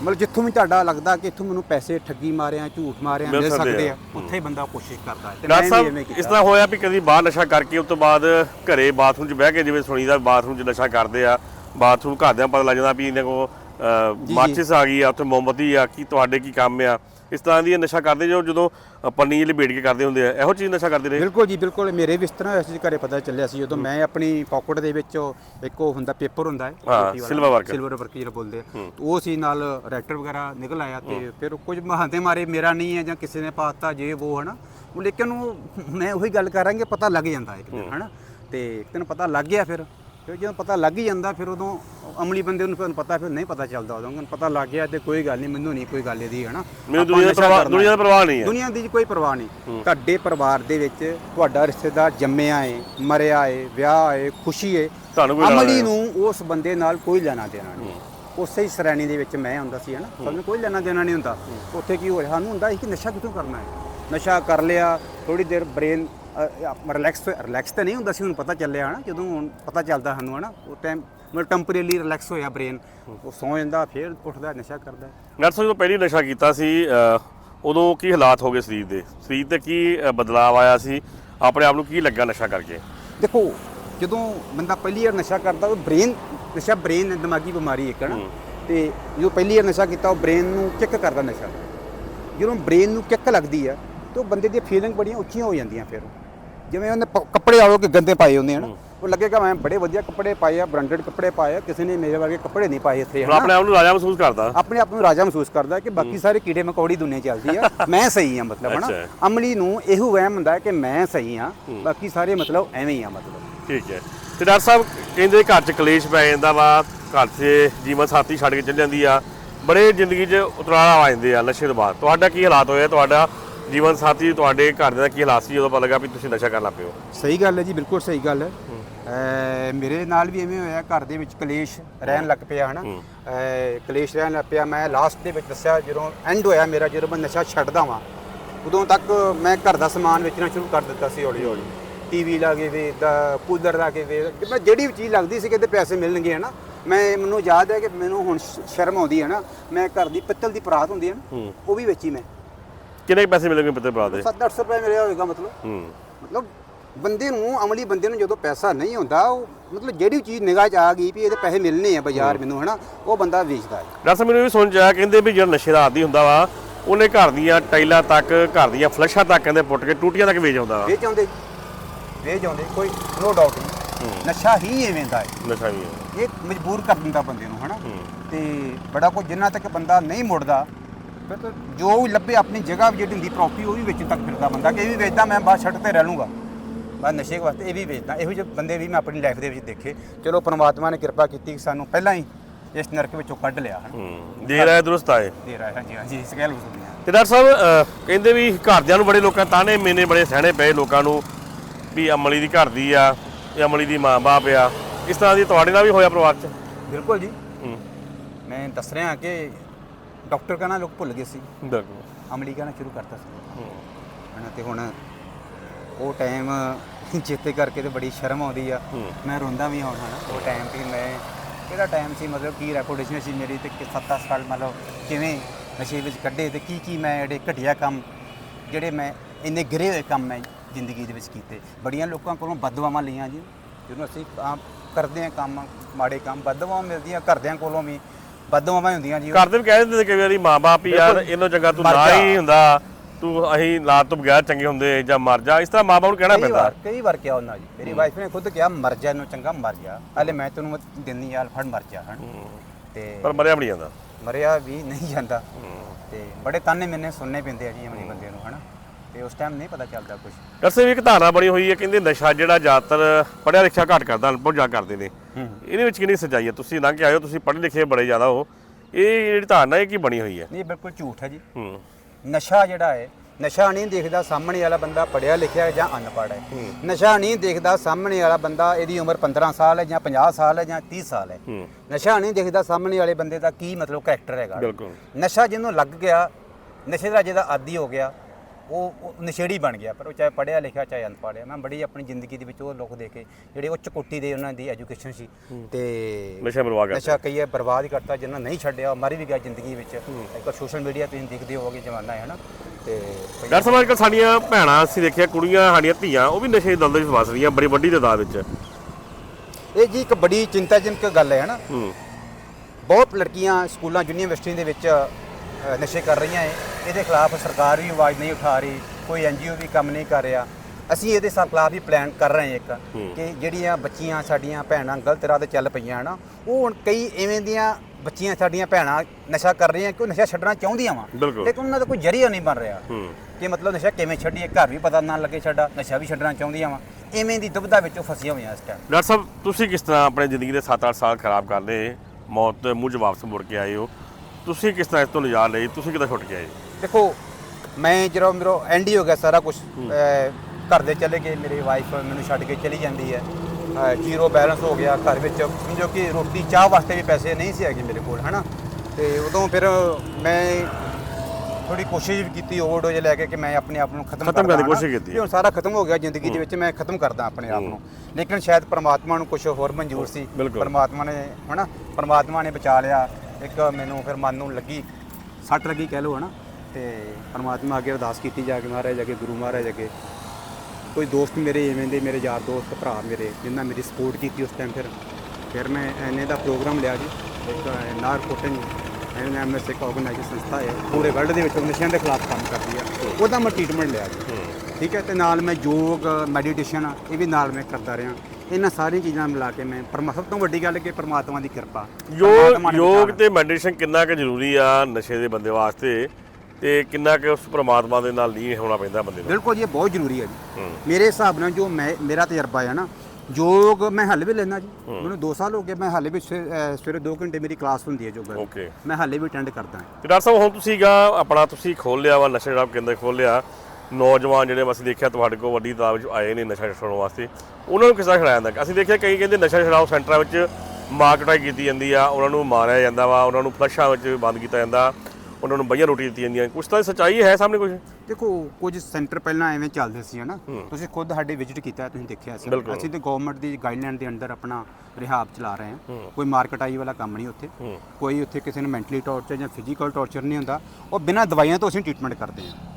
ਮਤਲਬ ਜਿੱਥੋਂ ਵੀ ਤੁਹਾਡਾ ਲੱਗਦਾ ਕਿ ਇੱਥੋਂ ਮੈਨੂੰ ਪੈਸੇ ਠੱਗੀ ਮਾਰਿਆ ਝੂਠ ਮਾਰਿਆ ਮਿਲ ਮਿਲ ਸਕਦੇ ਸਕਦੇ ਆ। ਆ ਉੱਥੇ ਬੰਦਾ ਕੋਸ਼ਿਸ਼ ਕਰਦਾ ਹੈ ਤੇ ਡਾਕਟਰ ਮੈਂ ਵੀ ਐਵੇਂ ਸਾਹਿਬ ਇਸ ਕੀਤਾ ਤਰ੍ਹਾਂ ਹੋਇਆ ਵੀ ਕਦੀ ਬਾਹਰ ਨਸ਼ਾ ਕਰਕੇ ਉਸ ਤੋਂ ਬਾਅਦ ਘਰੇ ਬਾਥਰੂਮ 'ਚ ਬਹਿ ਕੇ ਜਿਵੇਂ ਸੁਣੀਦਾ ਬਾਥਰੂਮ 'ਚ ਨਸ਼ਾ ਕਰਦੇ ਆ ਬਾਥਰੂਮ ਘਰਦਿਆਂ ਨੂੰ ਪਤਾ ਲੱਗ ਜਾਂਦਾ ਵੀ ਇਹਨਾਂ ਕੋ। ਮਾਚਿਸ ਆ ਗਈ ਆ ਉੱਥੇ ਮੋਮਬਤੀ ਆ ਕੀ ਤੁਹਾਡੇ ਕੀ ਕੰਮ ਆ ਇਸ ਤਰ੍ਹਾਂ ਦੀ ਨਸ਼ਾ ਕਰਦੇ ਜੋ ਜਦੋਂ ਪੰਨੀ ਲਪੇਟ ਕੇ ਕਰਦੇ ਹੁੰਦੇ ਆ ਇਹੋ ਚੀਜ਼ ਨਸ਼ਾ ਕਰਦੇ ਰਹੇ? ਬਿਲਕੁਲ ਜੀ ਬਿਲਕੁਲ। ਮੇਰੇ ਵੀ ਇਸ ਤਰ੍ਹਾਂ ਹੋਇਆ ਸੀ ਘਰੇ ਪਤਾ ਚੱਲਿਆ ਸੀ। ਜਦੋਂ ਮੈਂ ਆਪਣੀ ਪਾਕਟ ਦੇ ਵਿੱਚ ਇੱਕ ਉਹ ਹੁੰਦਾ ਪੇਪਰ ਹੁੰਦਾ ਹੈ work। silver work ਜਿਹੜਾ ਬੋਲਦੇ ਉਹ ਸੀ ਨਾਲ ਰੈਕਟਰ ਵਗੈਰਾ ਨਿਕਲ ਆਇਆ ਤੇ ਫਿਰ ਕੁਝ ਮਹਾਂਦੇ ਮਾਰੇ ਮੇਰਾ ਨਹੀਂ ਹੈ ਜਾਂ ਕਿਸੇ ਨੇ ਪਾਤਾ ਜੇ ਉਹ ਹਨਾ। ਲੇਕਿਨ ਉਹ ਮੈਂ ਉਹੀ ਗੱਲ ਕਰਾਂਗੇ ਪਤਾ ਲੱਗ ਜਾਂਦਾ ਇੱਕ ਦਿਨ ਹਨਾ। ਤੇ ਇੱਕ ਦਿਨ ਪਤਾ ਲੱਗ ਗਿਆ ਫਿਰ। ਫਿਰ ਜਦੋਂ ਪਤਾ ਲੱਗ ਹੀ ਜਾਂਦਾ ਫਿਰ ਉਦੋਂ ਅਮਲੀ ਬੰਦੇ ਨੂੰ ਫਿਰ ਪਤਾ ਫਿਰ ਨਹੀਂ ਪਤਾ ਚੱਲਦਾ ਉਦੋਂ। ਕਹਿੰਦਾ ਪਤਾ ਲੱਗ ਗਿਆ ਤੇ ਕੋਈ ਗੱਲ ਨਹੀਂ ਮੈਨੂੰ ਨਹੀਂ ਕੋਈ ਗੱਲ ਇਹਦੀ ਹਨਾ? ਮੈਨੂੰ ਦੁਨੀਆ ਦਾ ਪ੍ਰਵਾਹ ਕਰਨਾ। ਦੁਨੀਆ ਦਾ ਪ੍ਰਵਾਹ ਨਹੀਂ ਹੈ। ਦੁਨੀਆ ਦੀ ਕੋਈ ਪਰਵਾਹ ਨਹੀਂ। ਤੁਹਾਡੇ ਪਰਿਵਾਰ ਦੇ ਵਿੱਚ ਤੁਹਾਡਾ ਰਿਸ਼ਤੇਦਾਰ ਜੰਮਿਆ ਏ ਮਰਿਆ ਏ ਵਿਆਹ ਏ ਖੁਸ਼ੀ ਏ ਤੁਹਾਨੂੰ ਅਮਲੀ ਨੂੰ ਉਸ ਬੰਦੇ ਨਾਲ ਕੋਈ ਲੈਣਾ ਦੇਣਾ ਨਹੀਂ। ਉਸੇ ਹੀ ਸ਼੍ਰੇਣੀ ਦੇ ਵਿੱਚ ਮੈਂ ਹੁੰਦਾ ਸੀ ਹਨਾ? ਸਾਨੂੰ ਕੋਈ ਲੈਣਾ ਦੇਣਾ ਨਹੀਂ ਹੁੰਦਾ। ਉੱਥੇ ਕੀ ਹੋ ਰਿਹਾ ਸਾਨੂੰ ਹੁੰਦਾ ਸੀ ਕਿ ਨਸ਼ਾ ਕਿੱਥੋਂ ਕਰਨਾ ਹੈ? ਨਸ਼ਾ ਕਰ ਲਿਆ ਥੋੜੀ ਦੇਰ ਬ੍ਰੇਨ ਰਿਲੈਕਸ ਰਿਲੈਕਸ ਤਾਂ ਨਹੀਂ ਹੁੰਦਾ ਸੀ ਹੁਣ ਪਤਾ ਚੱਲਿਆ ਹਨਾ ਜਦੋਂ ਹੁਣ ਪਤਾ ਚੱਲਦਾ ਸਾਨੂੰ ਹਨਾ ਉਹ ਟਾਈਮ ਮਤਲਬ ਟੈਂਪਰੇਰੀ ਰਿਲੈਕਸ ਹੋਇਆ ਬ੍ਰੇਨ ਉਹ ਸੌਂ ਜਾਂਦਾ ਫਿਰ ਉੱਠਦਾ ਨਸ਼ਾ ਕਰਦਾ। ਸਾਹਿਬ ਜਦੋਂ ਪਹਿਲੀ ਨਸ਼ਾ ਕੀਤਾ ਸੀ ਉਦੋਂ ਕੀ ਹਾਲਾਤ ਹੋ ਗਏ ਸਰੀਰ ਦੇ? ਸਰੀਰ ਤੇ ਕੀ ਬਦਲਾਅ ਆਇਆ ਸੀ? ਆਪਣੇ ਆਪ ਨੂੰ ਕੀ ਲੱਗਾ ਨਸ਼ਾ ਕਰਕੇ? ਦੇਖੋ ਜਦੋਂ ਬੰਦਾ ਪਹਿਲੀ ਵਾਰ ਨਸ਼ਾ ਕਰਦਾ ਉਹ ਬ੍ਰੇਨ ਨਸ਼ਾ ਬ੍ਰੇਨ ਦਿਮਾਗੀ ਬਿਮਾਰੀ ਇੱਕ ਹੈ। ਨਾ ਤੇ ਜਦੋਂ ਪਹਿਲੀ ਵਾਰ ਨਸ਼ਾ ਕੀਤਾ ਉਹ ਬ੍ਰੇਨ ਨੂੰ ਕਿੱਕ ਕਰਦਾ ਨਸ਼ਾ। ਜਦੋਂ ਬ੍ਰੇਨ ਨੂੰ ਕਿੱਕ ਲੱਗਦੀ ਆ ਤੇ ਉਹ ਬੰਦੇ ਦੀਆਂ ਫੀਲਿੰਗ ਬੜੀਆਂ ਉੱਚੀਆਂ ਹੋ ਜਾਂਦੀਆਂ ਫਿਰ। ਜਿਵੇਂ ਉਹਨੇ ਪ- ਕੱਪੜੇ ਆਲੋ ਕੇ ਗੰਦੇ ਪਾਏ ਹੁੰਦੇ ਹਨ ਉਹ ਲੱਗੇਗਾ ਮੈਂ ਬੜੇ ਵਧੀਆ ਕੱਪੜੇ ਪਾਏ ਆ ਬ੍ਰਾਂਡਡ ਕੱਪੜੇ ਪਾਏ ਆ ਕਿਸੇ ਨੇ ਮੇਰੇ ਵਰਗੇ ਕੱਪੜੇ ਨਹੀਂ ਪਾਏ ਇੱਥੇ ਹੁਣ ਹਨਾ? ਆਪਣੇ ਆਪ ਨੂੰ ਰਾਜਾ ਮਹਿਸੂਸ ਕਰਦਾ। ਆਪਣੇ ਆਪ ਨੂੰ ਰਾਜਾ ਮਹਿਸੂਸ ਕਰਦਾ ਕਿ ਬਾਕੀ ਸਾਰੇ ਕੀੜੇ ਮਕੌੜੀ ਦੁਨੀਆ ਚੱਲਦੀ ਆ ਮੈਂ ਸਹੀ ਆ ਮਤਲਬ ਹਨਾ? ਅੱਛਾ। ਅਮਲੀ ਨੂੰ ਇਹੋ ਵਹਿਮ ਹੁੰਦਾ ਹੈ ਕਿ ਮੈਂ ਸਹੀ ਆ ਬਾਕੀ ਸਾਰੇ ਮਤਲਬ ਐਵੇਂ ਹੀ ਆ ਮਤਲਬ। ਠੀਕ ਹੈ। ਤੇ ਡਾਕਟਰ ਸਾਹਿਬ ਕਹਿੰਦੇ ਘਰ 'ਚ ਕਲੇਸ਼ ਪੈ ਜਾਂਦਾ ਵਾ ਘਰ 'ਚ ਜੀਵਨ ਸਾਥੀ ਛੱਡ ਕੇ ਚੱਲ ਜਾਂਦੀ ਆ ਬੜੇ ਜ਼ਿੰਦਗੀ 'ਚ ਉਤਰਾਅ ਆ ਜਾਂਦੇ ਆ ਨਸ਼ੇ ਤੋਂ ਬਾਅਦ। ਤੁਹਾਡਾ ਕੀ ਹਾਲਾਤ ਹੋਇਆ? ਤੁਹਾਡਾ ਜੀਵਨ ਸਾਥੀ ਤੁਹਾਡੇ ਘਰ ਦਾ ਕੀ ਹਾਲਾਤ ਸੀ? ਜਦੋਂ ਪਤਾ ਲੱਗਾ ਵੀ ਤੁਸੀਂ ਨਸ਼ਾ ਕਰਨ ਲੱਗ ਪਏ ਹੋ। ਸਹੀ ਗੱਲ ਹੈ ਜੀ ਬਿਲਕੁਲ ਸਹੀ ਗੱਲ ਹੈ। ਅਹ ਮੇਰੇ ਨਾਲ ਵੀ ਐਵੇਂ ਹੋਇਆ ਘਰ ਦੇ ਵਿੱਚ ਕਲੇਸ਼ ਰਹਿਣ ਲੱਗ ਪਿਆ ਹਨਾ? ਅਹ ਕਲੇਸ਼ ਰਹਿਣ ਲੱਗ ਪਿਆ। ਮੈਂ ਲਾਸਟ ਦੇ ਵਿੱਚ ਦੱਸਿਆ ਜਦੋਂ ਐਂਡ ਹੋਇਆ ਮੇਰਾ ਜਦੋਂ ਮੈਂ ਨਸ਼ਾ ਛੱਡਦਾ ਵਾਂ ਉਦੋਂ ਤੱਕ ਮੈਂ ਘਰ ਦਾ ਸਮਾਨ ਵੇਚਣਾ ਸ਼ੁਰੂ ਕਰ ਦਿੱਤਾ ਸੀ ਹੌਲੀ ਹੌਲੀ ਟੀਵੀ ਲਾ ਕੇ ਵੇਚਦਾ ਕੂਲਰ ਲਾ ਕੇ ਵੇਚ ਮੈਂ ਜਿਹੜੀ ਵੀ ਚੀਜ਼ ਲੱਗਦੀ ਸੀ ਕਿਤੇ ਪੈਸੇ ਮਿਲਣਗੇ ਹਨਾ? ਮੈਂ ਮੈਨੂੰ ਯਾਦ ਹੈ ਕਿ ਮੈਨੂੰ ਹੁਣ ਸ਼- ਸ਼ਰਮ ਆਉਂਦੀ ਹੈ ਨਾ ਮੈਂ ਘਰ ਦੀ ਪਿੱਤਲ ਦੀ ਪਰਾਤ ਹੁੰਦੀ ਹੈ ਨਾ ਉਹ ਵੀ ਵੇਚੀ ਮੈਂ। ਕਿੰਨੇ ਪੈਸੇ ਮਿਲਣਗੇ ਪਤੇ ਭਰਾ ਦੇ? 7-800 ਰੁਪਏ ਮਿਲਿਆ ਹੋਵੇਗਾ ਮਤਲਬ। ਹੂੰ। ਮਤਲਬ ਬੰਦੇ ਨੂੰ ਅਮਲੀ ਬੰਦੇ ਨੂੰ ਜਦੋਂ ਪੈਸਾ ਨਹੀਂ ਹੁੰਦਾ ਉਹ ਮਤਲਬ ਜਿਹੜੀ ਚੀਜ਼ ਨਿਗਾਹ 'ਚ ਆ ਗਈ ਵੀ ਇਹਦੇ ਪੈਸੇ ਮਿਲਣੇ ਆ ਬਾਜ਼ਾਰ ਮੈਨੂੰ ਹਨਾ ਉਹ ਬੰਦਾ ਵੇਚਦਾ ਹੈ। ਸਾਹਿਬ ਮੈਨੂੰ ਵੀ ਸੁਣ ਆਇਆ ਕਹਿੰਦੇ ਵੀ ਜਿਹੜਾ ਨਸ਼ੇ ਦਾ ਆਦੀ ਹੁੰਦਾ ਵਾ ਉਹਨੇ ਘਰ ਦੀਆਂ ਟਾਈਲਾਂ ਤੱਕ ਘਰ ਦੀਆਂ ਫਲਸ਼ਾਂ ਤੱਕ ਕਹਿੰਦੇ ਪੁੱਟ ਕੇ ਟੂਟੀਆਂ ਤੱਕ ਵੇਚ ਆਉਂਦਾ ਵਾ। ਵੇਚ ਆਉਂਦੇ ਵੇਚ ਆਉਂਦੇ ਕੋਈ ਨੋ ਡਾਊਟ ਨਹੀਂ। ਨਸ਼ਾ ਹੀ ਐਵੇਂ ਦਾ ਹੈ। ਨਸ਼ਾ ਹੈ ਇਹ ਮਜਬੂਰ ਕਰ ਦਿੰਦਾ ਬੰਦੇ ਨੂੰ ਹਨਾ। ਤੇ ਬੜਾ ਕੁਝ ਜਿੰਨਾ ਤੱਕ ਬੰਦਾ ਨਹੀਂ ਮੁੜਦਾ ਤਾਂ ਜੋ ਵੀ ਲੱਭੇ ਆਪਣੀ ਜਗ੍ਹਾ ਵੀ ਜਿਹੜੀ ਹੁੰਦੀ ਪ੍ਰੋਪਰਟੀ ਉਹ ਵੀ ਵੇਚਣ ਤੱਕ ਫਿਰਦਾ ਬੰਦਾ ਕਿ ਇਹ ਵੀ ਵੇਚਦਾ ਮੈਂ ਬਾਅਦ ਛੱਡ ਤੇ ਰਹਿ ਲੂੰਗਾ। ਬਸ ਨਸ਼ੇ ਵਾਸਤੇ ਇਹ ਵੀ ਵੇਚਦਾ। ਇਹੋ ਜਿਹੇ ਬੰਦੇ ਵੀ ਮੈਂ ਆਪਣੀ ਲਾਈਫ ਦੇ ਵਿੱਚ ਦੇਖੇ। ਚਲੋ ਪ੍ਰਮਾਤਮਾ ਨੇ ਕਿਰਪਾ ਕੀਤੀ ਕਿ ਸਾਨੂੰ ਪਹਿਲਾਂ ਹੀ ਇਸ ਨਰਕ ਵਿੱਚੋਂ ਕੱਢ ਲਿਆ ਹੂੰ। ਦੇ ਰਿਹਾ ਦਰੁਸਤ ਆਏ। ਦੇ ਰਹਾ ਹਾਂਜੀ ਹਾਂਜੀ ਇਸ ਗੱਲ ਸੁਣਿਆ। ਤੇ ਡਾਕਟਰ ਸਾਹਿਬ ਕਹਿੰਦੇ ਵੀ ਘਰਦਿਆਂ ਨੂੰ ਬੜੇ ਲੋਕਾਂ ਤਾਨੇ ਮੇਨੇ ਬੜੇ ਸਹਿਣੇ ਪਏ ਲੋਕਾਂ ਨੂੰ ਵੀ ਅਮਲੀ ਦੀ ਘਰ ਦੀ ਆ ਇਹ ਅਮਲੀ ਦੀ ਮਾਂ ਬਾਪ ਆ। ਇਸ ਤਰ੍ਹਾਂ ਦੀ ਤੁਹਾਡੇ ਨਾਲ ਵੀ ਹੋਇਆ ਪਰਿਵਾਰ 'ਚ? ਬਿਲਕੁਲ ਜੀ। ਹੂੰ। ਮੈਂ ਦੱਸ ਰਿਹਾ ਕਿ ਡਾਕਟਰ ਕਹਿਣਾ ਲੋਕ ਭੁੱਲ ਗਏ ਸੀ। ਬਿਲਕੁਲ। ਅਮਲੀ ਕਹਿਣਾ ਸ਼ੁਰੂ ਕਰਤਾ ਸੀ। ਹੂੰ। ਹਨਾ ਤੇ ਹੁਣ ਉਹ ਟਾਈਮ ਚੇਤੇ ਕਰਕੇ ਤੇ ਬੜੀ ਸ਼ਰਮ ਆਉਂਦੀ ਆ। ਹੂੰ। ਮੈਂ ਰੋਂਦਾ ਵੀ ਹਾਂ ਹਨਾ। ਉਹ ਟਾਈਮ ਤੇ ਮੈਂ ਕਿਹੜਾ ਟਾਈਮ ਸੀ? ਮਤਲਬ ਕੀ ਰੈਪੂਟੇਸ਼ਨ ਸੀ ਮੇਰੀ ਤੇ 7 ਸਾਲ ਮਤਲਬ ਕਿਵੇਂ ਨਸ਼ੇ ਵਿੱਚ ਕੱਢੇ ਤੇ ਕੀ ਕੀ ਮੈਂ ਜਿਹੜੇ ਘਟੀਆ ਕੰਮ ਜਿਹੜੇ ਮੈਂ ਇੰਨੇ ਗਿਰੇ ਹੋਏ ਕੰਮ ਮੈਂ ਜ਼ਿੰਦਗੀ ਦੇ ਵਿੱਚ ਕੀਤੇ। ਬੜੀਆਂ ਲੋਕਾਂ ਕੋਲੋਂ ਬਦਦੁਆਵਾਂ ਲਈਆਂ ਜੀ। ਜਿਹਨੂੰ ਅਸੀਂ ਆਮ ਕਰਦੇ ਆ ਕੰਮ ਮਾੜੇ ਕੰਮ ਬਦਦੁਆਵਾਂ ਮਿਲਦੀਆਂ ਘਰਦਿਆਂ ਕੋਲੋਂ ਵੀ। ਬਦਦੁਆਵਾਂ ਹੁੰਦੀਆਂ ਜੀ। ਘਰ ਦੇ ਵੀ ਕਹਿ ਦਿੰਦੇ ਕਈ ਵਾਰੀ ਮਾਂ ਬਾਪ ਹੀ ਯਾਰ। ਇਹਨੂੰ ਚੰਗਾ ਤੂੰ ਨਾ। ਹੀ ਹੁੰਦਾ। ਤੂੰ ਅਸੀਂ ਲਾਤ ਤੋਂ ਬਗੈਰ ਚੰਗੇ ਹੁੰਦੇ ਜਾਂ ਮਰ ਜਾ। ਇਸ ਤਰ੍ਹਾਂ ਮਾਂ ਬਾਪ ਨੂੰ ਕਹਿਣਾ ਪੈਂਦਾ। ਕਈ ਵਾਰ ਕਿਹਾ ਉਹਨਾਂ ਜੀ। ਮੇਰੀ ਵਾਈਫ ਨੇ ਖੁਦ ਕਿਹਾ ਮਰ ਜਾ ਇਹਨੂੰ ਚੰਗਾ ਮਰ ਜਾ। ਹਲੇ ਮੈਂ ਤੈਨੂੰ ਦਿੰਨੀ ਯਾਰ ਫੜ ਮਰ ਜਾ ਹਨ। ਤੇ ਪਰ ਮਰਿਆ ਵੀ ਨਹੀਂ ਜਾਂਦਾ। ਮਰਿਆ ਵੀ ਨਹੀਂ ਜਾਂਦਾ। ਤੇ ਬੜੇ ਤਾਨੇ ਮੈਨੇ ਸੁਣਨੇ ਪੈਂਦੇ ਆ ਜੀ ਅਮਲੀ ਬੰਦੇ ਨੂੰ ਹਨਾ। ਤੇ ਉਸ ਟਾਈਮ ਨਹੀਂ ਪਤਾ ਚੱਲਦਾ ਕੁਝ ਡਾਕਟਰ ਸਾਹਿਬ ਇੱਕ ਧਾਰਨਾ ਬਣੀ ਹੋਈ ਹੈ ਕਹਿੰਦੇ ਨਸ਼ਾ ਜਿਹੜਾ ਜ਼ਿਆਦਾਤਰ ਪੜ੍ਹਿਆ ਲਿਖਿਆ ਘੱਟ ਕਰਦਾ ਅਨਪੜ੍ਹ ਜਾ ਕਰਦੇ ਨੇ। ਇਹਦੇ ਵਿੱਚ ਕਿੰਨੀ ਸੱਚਾਈ ਹੈ? ਤੁਸੀਂ ਲੰਘ ਕੇ ਹੋ ਤੁਸੀਂ ਪੜ੍ਹੇ ਲਿਖੇ ਬੜੇ ਜ਼ਿਆਦਾ ਹੋ। ਇਹ ਜਿਹੜੀ ਧਾਰਨਾ ਇਹ ਕੀ ਬਣੀ ਹੋਈ ਹੈ? ਨਹੀਂ ਬਿਲਕੁਲ ਝੂਠ ਹੈ ਜੀ। ਹੂੰ। ਨਸ਼ਾ ਜਿਹੜਾ ਹੈ ਨਸ਼ਾ ਨਹੀਂ ਦੇਖਦਾ ਸਾਹਮਣੇ ਵਾਲਾ ਬੰਦਾ ਪੜਿਆ ਲਿਖਿਆ ਹੈ ਜਾਂ ਅਨਪੜ੍ਹ ਹੈ। ਨਸ਼ਾ ਨਹੀਂ ਦੇਖਦਾ ਸਾਹਮਣੇ ਵਾਲਾ ਬੰਦਾ ਇਹਦੀ ਉਮਰ 15 ਸਾਲ ਹੈ ਜਾਂ 50 ਸਾਲ ਹੈ ਜਾਂ 30 ਸਾਲ ਹੈ। ਹੂੰ। ਨਸ਼ਾ ਨਹੀਂ ਦੇਖਦਾ ਸਾਹਮਣੇ ਵਾਲੇ ਬੰਦੇ ਦਾ ਕੀ ਮਤਲਬ ਕਰੈਕਟਰ ਹੈਗਾ। ਬਿਲਕੁਲ। ਨਸ਼ਾ ਜਿਹਨੂੰ ਲੱਗ ਗਿਆ ਨਸ਼ੇ ਦਾ ਜਿਹਦਾ ਆਦੀ ਹੋ ਗਿਆ ਉਹ ਉਹ ਨਸ਼ੇੜੀ ਬਣ ਗਿਆ ਪਰ ਉਹ ਚਾਹੇ ਪੜਿਆ ਲਿਖਿਆ ਚਾਹੇ ਅਨਪੜ੍ਹ ਹੈ। ਮੈਂ ਬੜੀ ਆਪਣੀ ਜ਼ਿੰਦਗੀ ਦੇ ਵਿੱਚ ਉਹ ਲੋਕ ਦੇਖੇ ਜਿਹੜੇ ਉੱਚ ਕੋਟੀ ਦੇ ਉਹਨਾਂ ਦੀ ਐਜੂਕੇਸ਼ਨ ਸੀ ਤੇ ਨਸ਼ਾ ਬਰਬਾਦ ਕਰਦਾ ਨਸ਼ਾ ਕਈ ਹੈ ਬਰਬਾਦ ਹੀ ਕਰਤਾ ਜਿਨ੍ਹਾਂ ਨਹੀਂ ਛੱਡਿਆ ਉਹ ਮਰ ਵੀ ਗਿਆ ਜ਼ਿੰਦਗੀ ਵਿੱਚ। ਇੱਕ ਸੋਸ਼ਲ ਮੀਡੀਆ ਤੁਸੀਂ ਦੇਖਦੇ ਹੋਵੋਗੇ ਜ਼ਮਾਨਾ ਹੈ ਹਨਾ ਤੇ ਡਾਕਟਰ ਸਾਹਿਬ ਅੱਜਕੱਲ੍ਹ ਸਾਡੀਆਂ ਭੈਣਾਂ ਅਸੀਂ ਦੇਖਿਆ ਕੁੜੀਆਂ ਸਾਡੀਆਂ ਧੀਆਂ ਉਹ ਵੀ ਨਸ਼ੇ ਦੇ ਦਲਦਲ ਵਿੱਚ ਫਸ ਰਹੀਆਂ ਬੜੀ ਵੱਡੀ ਤਾਦਾਦ ਵਿੱਚ। ਇਹ ਜੀ ਇੱਕ ਬੜੀ ਚਿੰਤਾਜਨਕ ਗੱਲ ਹੈ ਹਨਾ ਹੂੰ। ਬਹੁਤ ਲੜਕੀਆਂ ਸਕੂਲਾਂ ਯੂਨੀਵਰਸਿਟੀਆਂ ਦੇ ਵਿੱਚ ਨਸ਼ੇ ਕਰ ਰਹੀਆਂ ਹੈ ਇਹਦੇ ਖਿਲਾਫ ਸਰਕਾਰ ਵੀ ਆਵਾਜ਼ ਨਹੀਂ ਉਠਾ ਰਹੀ ਕੋਈ ਐਨਜੀਓ ਵੀ ਕੰਮ ਨਹੀਂ ਕਰ ਰਿਹਾ। ਅਸੀਂ ਇਹਦੇ ਖਿਲਾਫ ਵੀ ਪਲਾਨ ਕਰ ਰਹੇ ਹਾਂ ਇੱਕ ਕਿ ਜਿਹੜੀਆਂ ਬੱਚੀਆਂ ਸਾਡੀਆਂ ਭੈਣਾਂ ਗਲਤ ਰਾਹ ਤੇ ਚੱਲ ਪਈਆਂ ਨਾ ਉਹ ਹੁਣ ਕਈ ਐਵੇਂ ਦੀਆਂ ਬੱਚੀਆਂ ਸਾਡੀਆਂ ਭੈਣਾਂ ਨਸ਼ਾ ਕਰ ਰਹੀਆਂ ਕਿ ਉਹ ਨਸ਼ਾ ਛੱਡਣਾ ਚਾਹੁੰਦੀਆਂ ਵਾ। ਲੇਕਿਨ ਉਹਨਾਂ ਦਾ ਕੋਈ ਜਰੀਆ ਨਹੀਂ ਬਣ ਰਿਹਾ। ਕਿ ਮਤਲਬ ਨਸ਼ਾ ਕਿਵੇਂ ਛੱਡੀਏ ਘਰ ਵੀ ਪਤਾ ਨਾ ਲੱਗੇ ਸਾਡਾ ਨਸ਼ਾ ਵੀ ਛੱਡਣਾ ਚਾਹੁੰਦੀਆਂ ਵਾ। ਐਵੇਂ ਦੀ ਦੁਬਿਧਾ ਵਿੱਚ ਫਸੀਆਂ ਹੋਈਆਂ ਇਸ ਟਾਈਮ ਡਾਕਟਰ ਸਾਹਿਬ ਤੁਸੀਂ ਕਿਸ ਤਰ੍ਹਾਂ ਆਪਣੇ ਜ਼ਿੰਦਗੀ ਦੇ 7-8 ਸਾਲ ਖਰਾਬ ਕਰ ਲਏ? ਮੌਤ ਦੇ ਮੂੰਹ ਵਾਪਸ ਮੁੜ ਕੇ ਆਏ ਹੋ। ਤੁਸੀਂ ਕਿਸ ਤਰ੍ਹਾਂ ਇਸ ਤੋਂ ਨਿਜਾਤ ਲਈ? ਤੁਸੀਂ ਕਿੱਦਾਂ ਛੁੱਟ ਆਏ? ਦੇਖੋ ਮੈਂ ਜਦੋਂ ਮੇਰਾ ਐਂਡ ਹੀ ਹੋ ਗਿਆ ਸਾਰਾ ਕੁਝ ਘਰ ਦੇ ਚਲੇ ਗਏ ਮੇਰੀ ਵਾਈਫ ਮੈਨੂੰ ਛੱਡ ਕੇ ਚਲੀ ਜਾਂਦੀ ਹੈ। ਜ਼ੀਰੋ ਬੈਲੈਂਸ ਹੋ ਗਿਆ ਘਰ ਵਿੱਚ ਸਮਝੋ ਕਿ ਰੋਟੀ ਚਾਹ ਵਾਸਤੇ ਵੀ ਪੈਸੇ ਨਹੀਂ ਸੀ ਹੈਗੇ ਮੇਰੇ ਕੋਲ ਹਨਾ? ਤੇ ਉਦੋਂ ਫਿਰ ਮੈਂ ਥੋੜੀ ਕੋਸ਼ਿਸ਼ ਵੀ ਕੀਤੀ ਓਵਰਡੋਜ਼ ਲੈ ਕੇ ਕਿ ਮੈਂ ਆਪਣੇ ਆਪ ਨੂੰ ਖਤਮ ਖਤਮ ਕਰਨ ਦੀ। ਕੋਸ਼ਿਸ਼ ਕੀਤੀ। ਹੁਣ ਸਾਰਾ ਖਤਮ ਹੋ ਗਿਆ ਜ਼ਿੰਦਗੀ ਦੇ ਵਿੱਚ ਮੈਂ ਖਤਮ ਕਰਦਾ ਆਪਣੇ ਆਪ ਨੂੰ। ਲੇਕਿਨ ਸ਼ਾਇਦ ਪ੍ਰਮਾਤਮਾ ਨੂੰ ਕੁਝ ਹੋਰ ਮਨਜ਼ੂਰ ਸੀ। ਪਰਮਾਤਮਾ ਨੇ ਹਨਾ? ਪਰਮਾਤਮਾ ਨੇ ਬਚਾ ਲਿਆ। ਇੱਕ ਮੈਨੂੰ ਫਿਰ ਮਨ ਨੂੰ ਲੱਗੀ ਸੱਟ ਲੱਗੀ ਕਹਿ ਲਓ ਹਨਾ ਤੇ ਪਰਮਾਤਮਾ ਅੱਗੇ ਅਰਦਾਸ ਕੀਤੀ ਜਾ ਕੇ ਮਹਾਰਾਜ ਅੱਗੇ ਗੁਰੂ ਮਹਾਰਾਜ ਅੱਗੇ। ਕੋਈ ਦੋਸਤ ਮੇਰੇ ਐਵੇਂ ਦੇ ਮੇਰੇ ਯਾਰ ਦੋਸਤ ਭਰਾ ਮੇਰੇ ਜਿਨ੍ਹਾਂ ਮੇਰੀ ਸਪੋਰਟ ਕੀਤੀ ਉਸ ਟਾਈਮ ਫਿਰ ਫਿਰ ਮੈਂ ਐਨੇ ਦਾ ਪ੍ਰੋਗਰਾਮ ਲਿਆ ਜੀ ਇੱਕ ਨਾਰ ਕੋਟਨ ਐਨਐਮਐਸ ਇੱਕ ਆਰਗੇਨਾਈਜ਼ੇਸ਼ਨ ਸੰਸਥਾ ਹੈ ਪੂਰੇ ਵਰਲਡ ਦੇ ਵਿੱਚ ਨਸ਼ਿਆਂ ਦੇ ਖਿਲਾਫ ਕੰਮ ਕਰਦੀ ਆ। ਉਹਦਾ ਮੈਂ ਟ੍ਰੀਟਮੈਂਟ ਲਿਆ ਜੀ। ਠੀਕ ਹੈ ਤੇ ਨਾਲ ਮੈਂ ਯੋਗ ਮੈਡੀਟੇਸ਼ਨ ਇਹ ਵੀ ਨਾਲ ਮੈਂ ਕਰਦਾ ਰਿਹਾ। ਇਹਨਾਂ ਸਾਰੀਆਂ ਚੀਜ਼ਾਂ ਨੂੰ ਮਿਲਾ ਕੇ ਮੈਂ ਪਰਮਾ ਸਭ ਤੋਂ ਵੱਡੀ ਗੱਲ ਕਿ ਪਰਮਾਤਮਾ ਦੀ ਕਿਰਪਾ। ਯੋਗ ਯੋਗ। ਤੇ ਮੈਡੀਟੇਸ਼ਨ ਕਿੰਨਾ ਕੁ ਜ਼ਰੂਰੀ ਆ ਨਸ਼ੇ ਦੇ ਬੰਦੇ ਵਾਸਤੇ ਤੇ ਕਿੰਨਾ ਕੁ ਉਸ ਪ੍ਰਮਾਤਮਾ ਦੇ ਨਾਲ ਲੀਨ ਹੋਣਾ ਪੈਂਦਾ ਬੰਦੇ ਨੂੰ ਬਿਲਕੁਲ ਜੀ ਇਹ ਬਹੁਤ ਜ਼ਰੂਰੀ ਹੈ ਜੀ। ਮੇਰੇ ਹਿਸਾਬ ਨਾਲ ਜੋ ਮੈਂ ਮੇਰਾ ਤਜਰਬਾ ਹੈ ਨਾ ਯੋਗ ਮੈਂ ਹਾਲੇ ਵੀ ਲੈਣਾ ਜੀ। ਮੈਨੂੰ 2 ਸਾਲ ਹੋ ਗਏ ਮੈਂ ਹਾਲੇ ਵੀ ਸਵੇਰੇ 2 ਘੰਟੇ ਮੇਰੀ ਕਲਾਸ ਹੁੰਦੀ ਹੈ ਯੋਗਾ ਦੀ। ਓਕੇ। ਮੈਂ ਹਾਲੇ ਵੀ ਅਟੈਂਡ ਕਰਦਾ ਹਾਂ। ਤੇ ਡਾਕਟਰ ਸਾਹਿਬ ਹੁਣ ਤੁਸੀਂ ਗਾ ਆਪਣਾ ਤੁਸੀਂ ਖੋਲ ਲਿਆ ਵਾ ਨਸ਼ਾ ਜਿਹੜਾ ਕੇਂਦਰ ਖੋਲ ਲਿਆ। ਨੌਜਵਾਨ ਜਿਹੜੇ ਅਸੀਂ ਦੇਖਿਆ ਤੁਹਾਡੇ ਕੋਲ ਵੱਡੀ ਤਾਦਾਦ ਵਿੱਚ ਆਏ ਨੇ ਨਸ਼ਾ ਛਡਾਉਣ ਵਾਸਤੇ ਉਹਨਾਂ ਨੂੰ ਕਿਸ ਛਡਾਇਆ ਜਾਂਦਾ? ਅਸੀਂ ਦੇਖਿਆ ਕਈ ਕਹਿੰਦੇ ਨਸ਼ਾ ਛਡਾਓ ਸੈਂਟਰਾਂ ਵਿੱਚ ਮਾਰਕਟਾਈ ਕੀਤੀ ਜਾਂਦੀ ਆ ਉਹਨਾਂ ਨੂੰ ਮਾਰਿਆ ਜਾਂਦਾ ਵਾ ਉਹਨਾਂ ਨੂੰ ਫਲਸ਼ਾਂ ਵਿੱਚ ਬੰਦ ਕੀਤਾ ਜਾਂਦਾ ਉਹਨਾਂ ਨੂੰ ਬਈਆਂ ਰੋਟੀ ਦਿੱਤੀ ਜਾਂਦੀਆਂ ਕੁਛ ਤਾਂ ਸੱਚਾਈ ਹੈ ਸਾਹਮਣੇ ਕੁਝ ਦੇਖੋ ਕੁਝ ਸੈਂਟਰ ਪਹਿਲਾਂ ਐਵੇਂ ਚੱਲਦੇ ਸੀ ਹਨਾ? ਤੁਸੀਂ ਖੁਦ ਸਾਡੇ ਵਿਜ਼ਿਟ ਕੀਤਾ ਤੁਸੀਂ ਦੇਖਿਆ ਸੀ। ਅਸੀਂ ਤੇ ਗਵਰਨਮੈਂਟ ਦੀ ਗਾਈਡਲਾਈਨ ਦੇ ਅੰਡਰ ਆਪਣਾ ਰਿਹਾਬ ਚਲਾ ਰਹੇ ਹਾਂ। ਕੋਈ ਮਾਰਕੀਟ ਆਈ ਵਾਲਾ ਕੰਮ ਨਹੀਂ ਉੱਥੇ। ਕੋਈ ਉੱਥੇ ਕਿਸੇ ਨੂੰ ਮੈਂਟਲੀ ਟੌਰਚਰ ਜਾਂ ਫਿਜ਼ੀਕਲ ਟੌਰਚਰ ਨਹੀਂ ਹੁੰਦਾ। ਉਹ ਬਿਨਾਂ ਦਵਾਈਆਂ ਤੋਂ ਅਸੀਂ ਟ੍ਰੀਟਮੈਂਟ ਕਰਦੇ ਹਾਂ।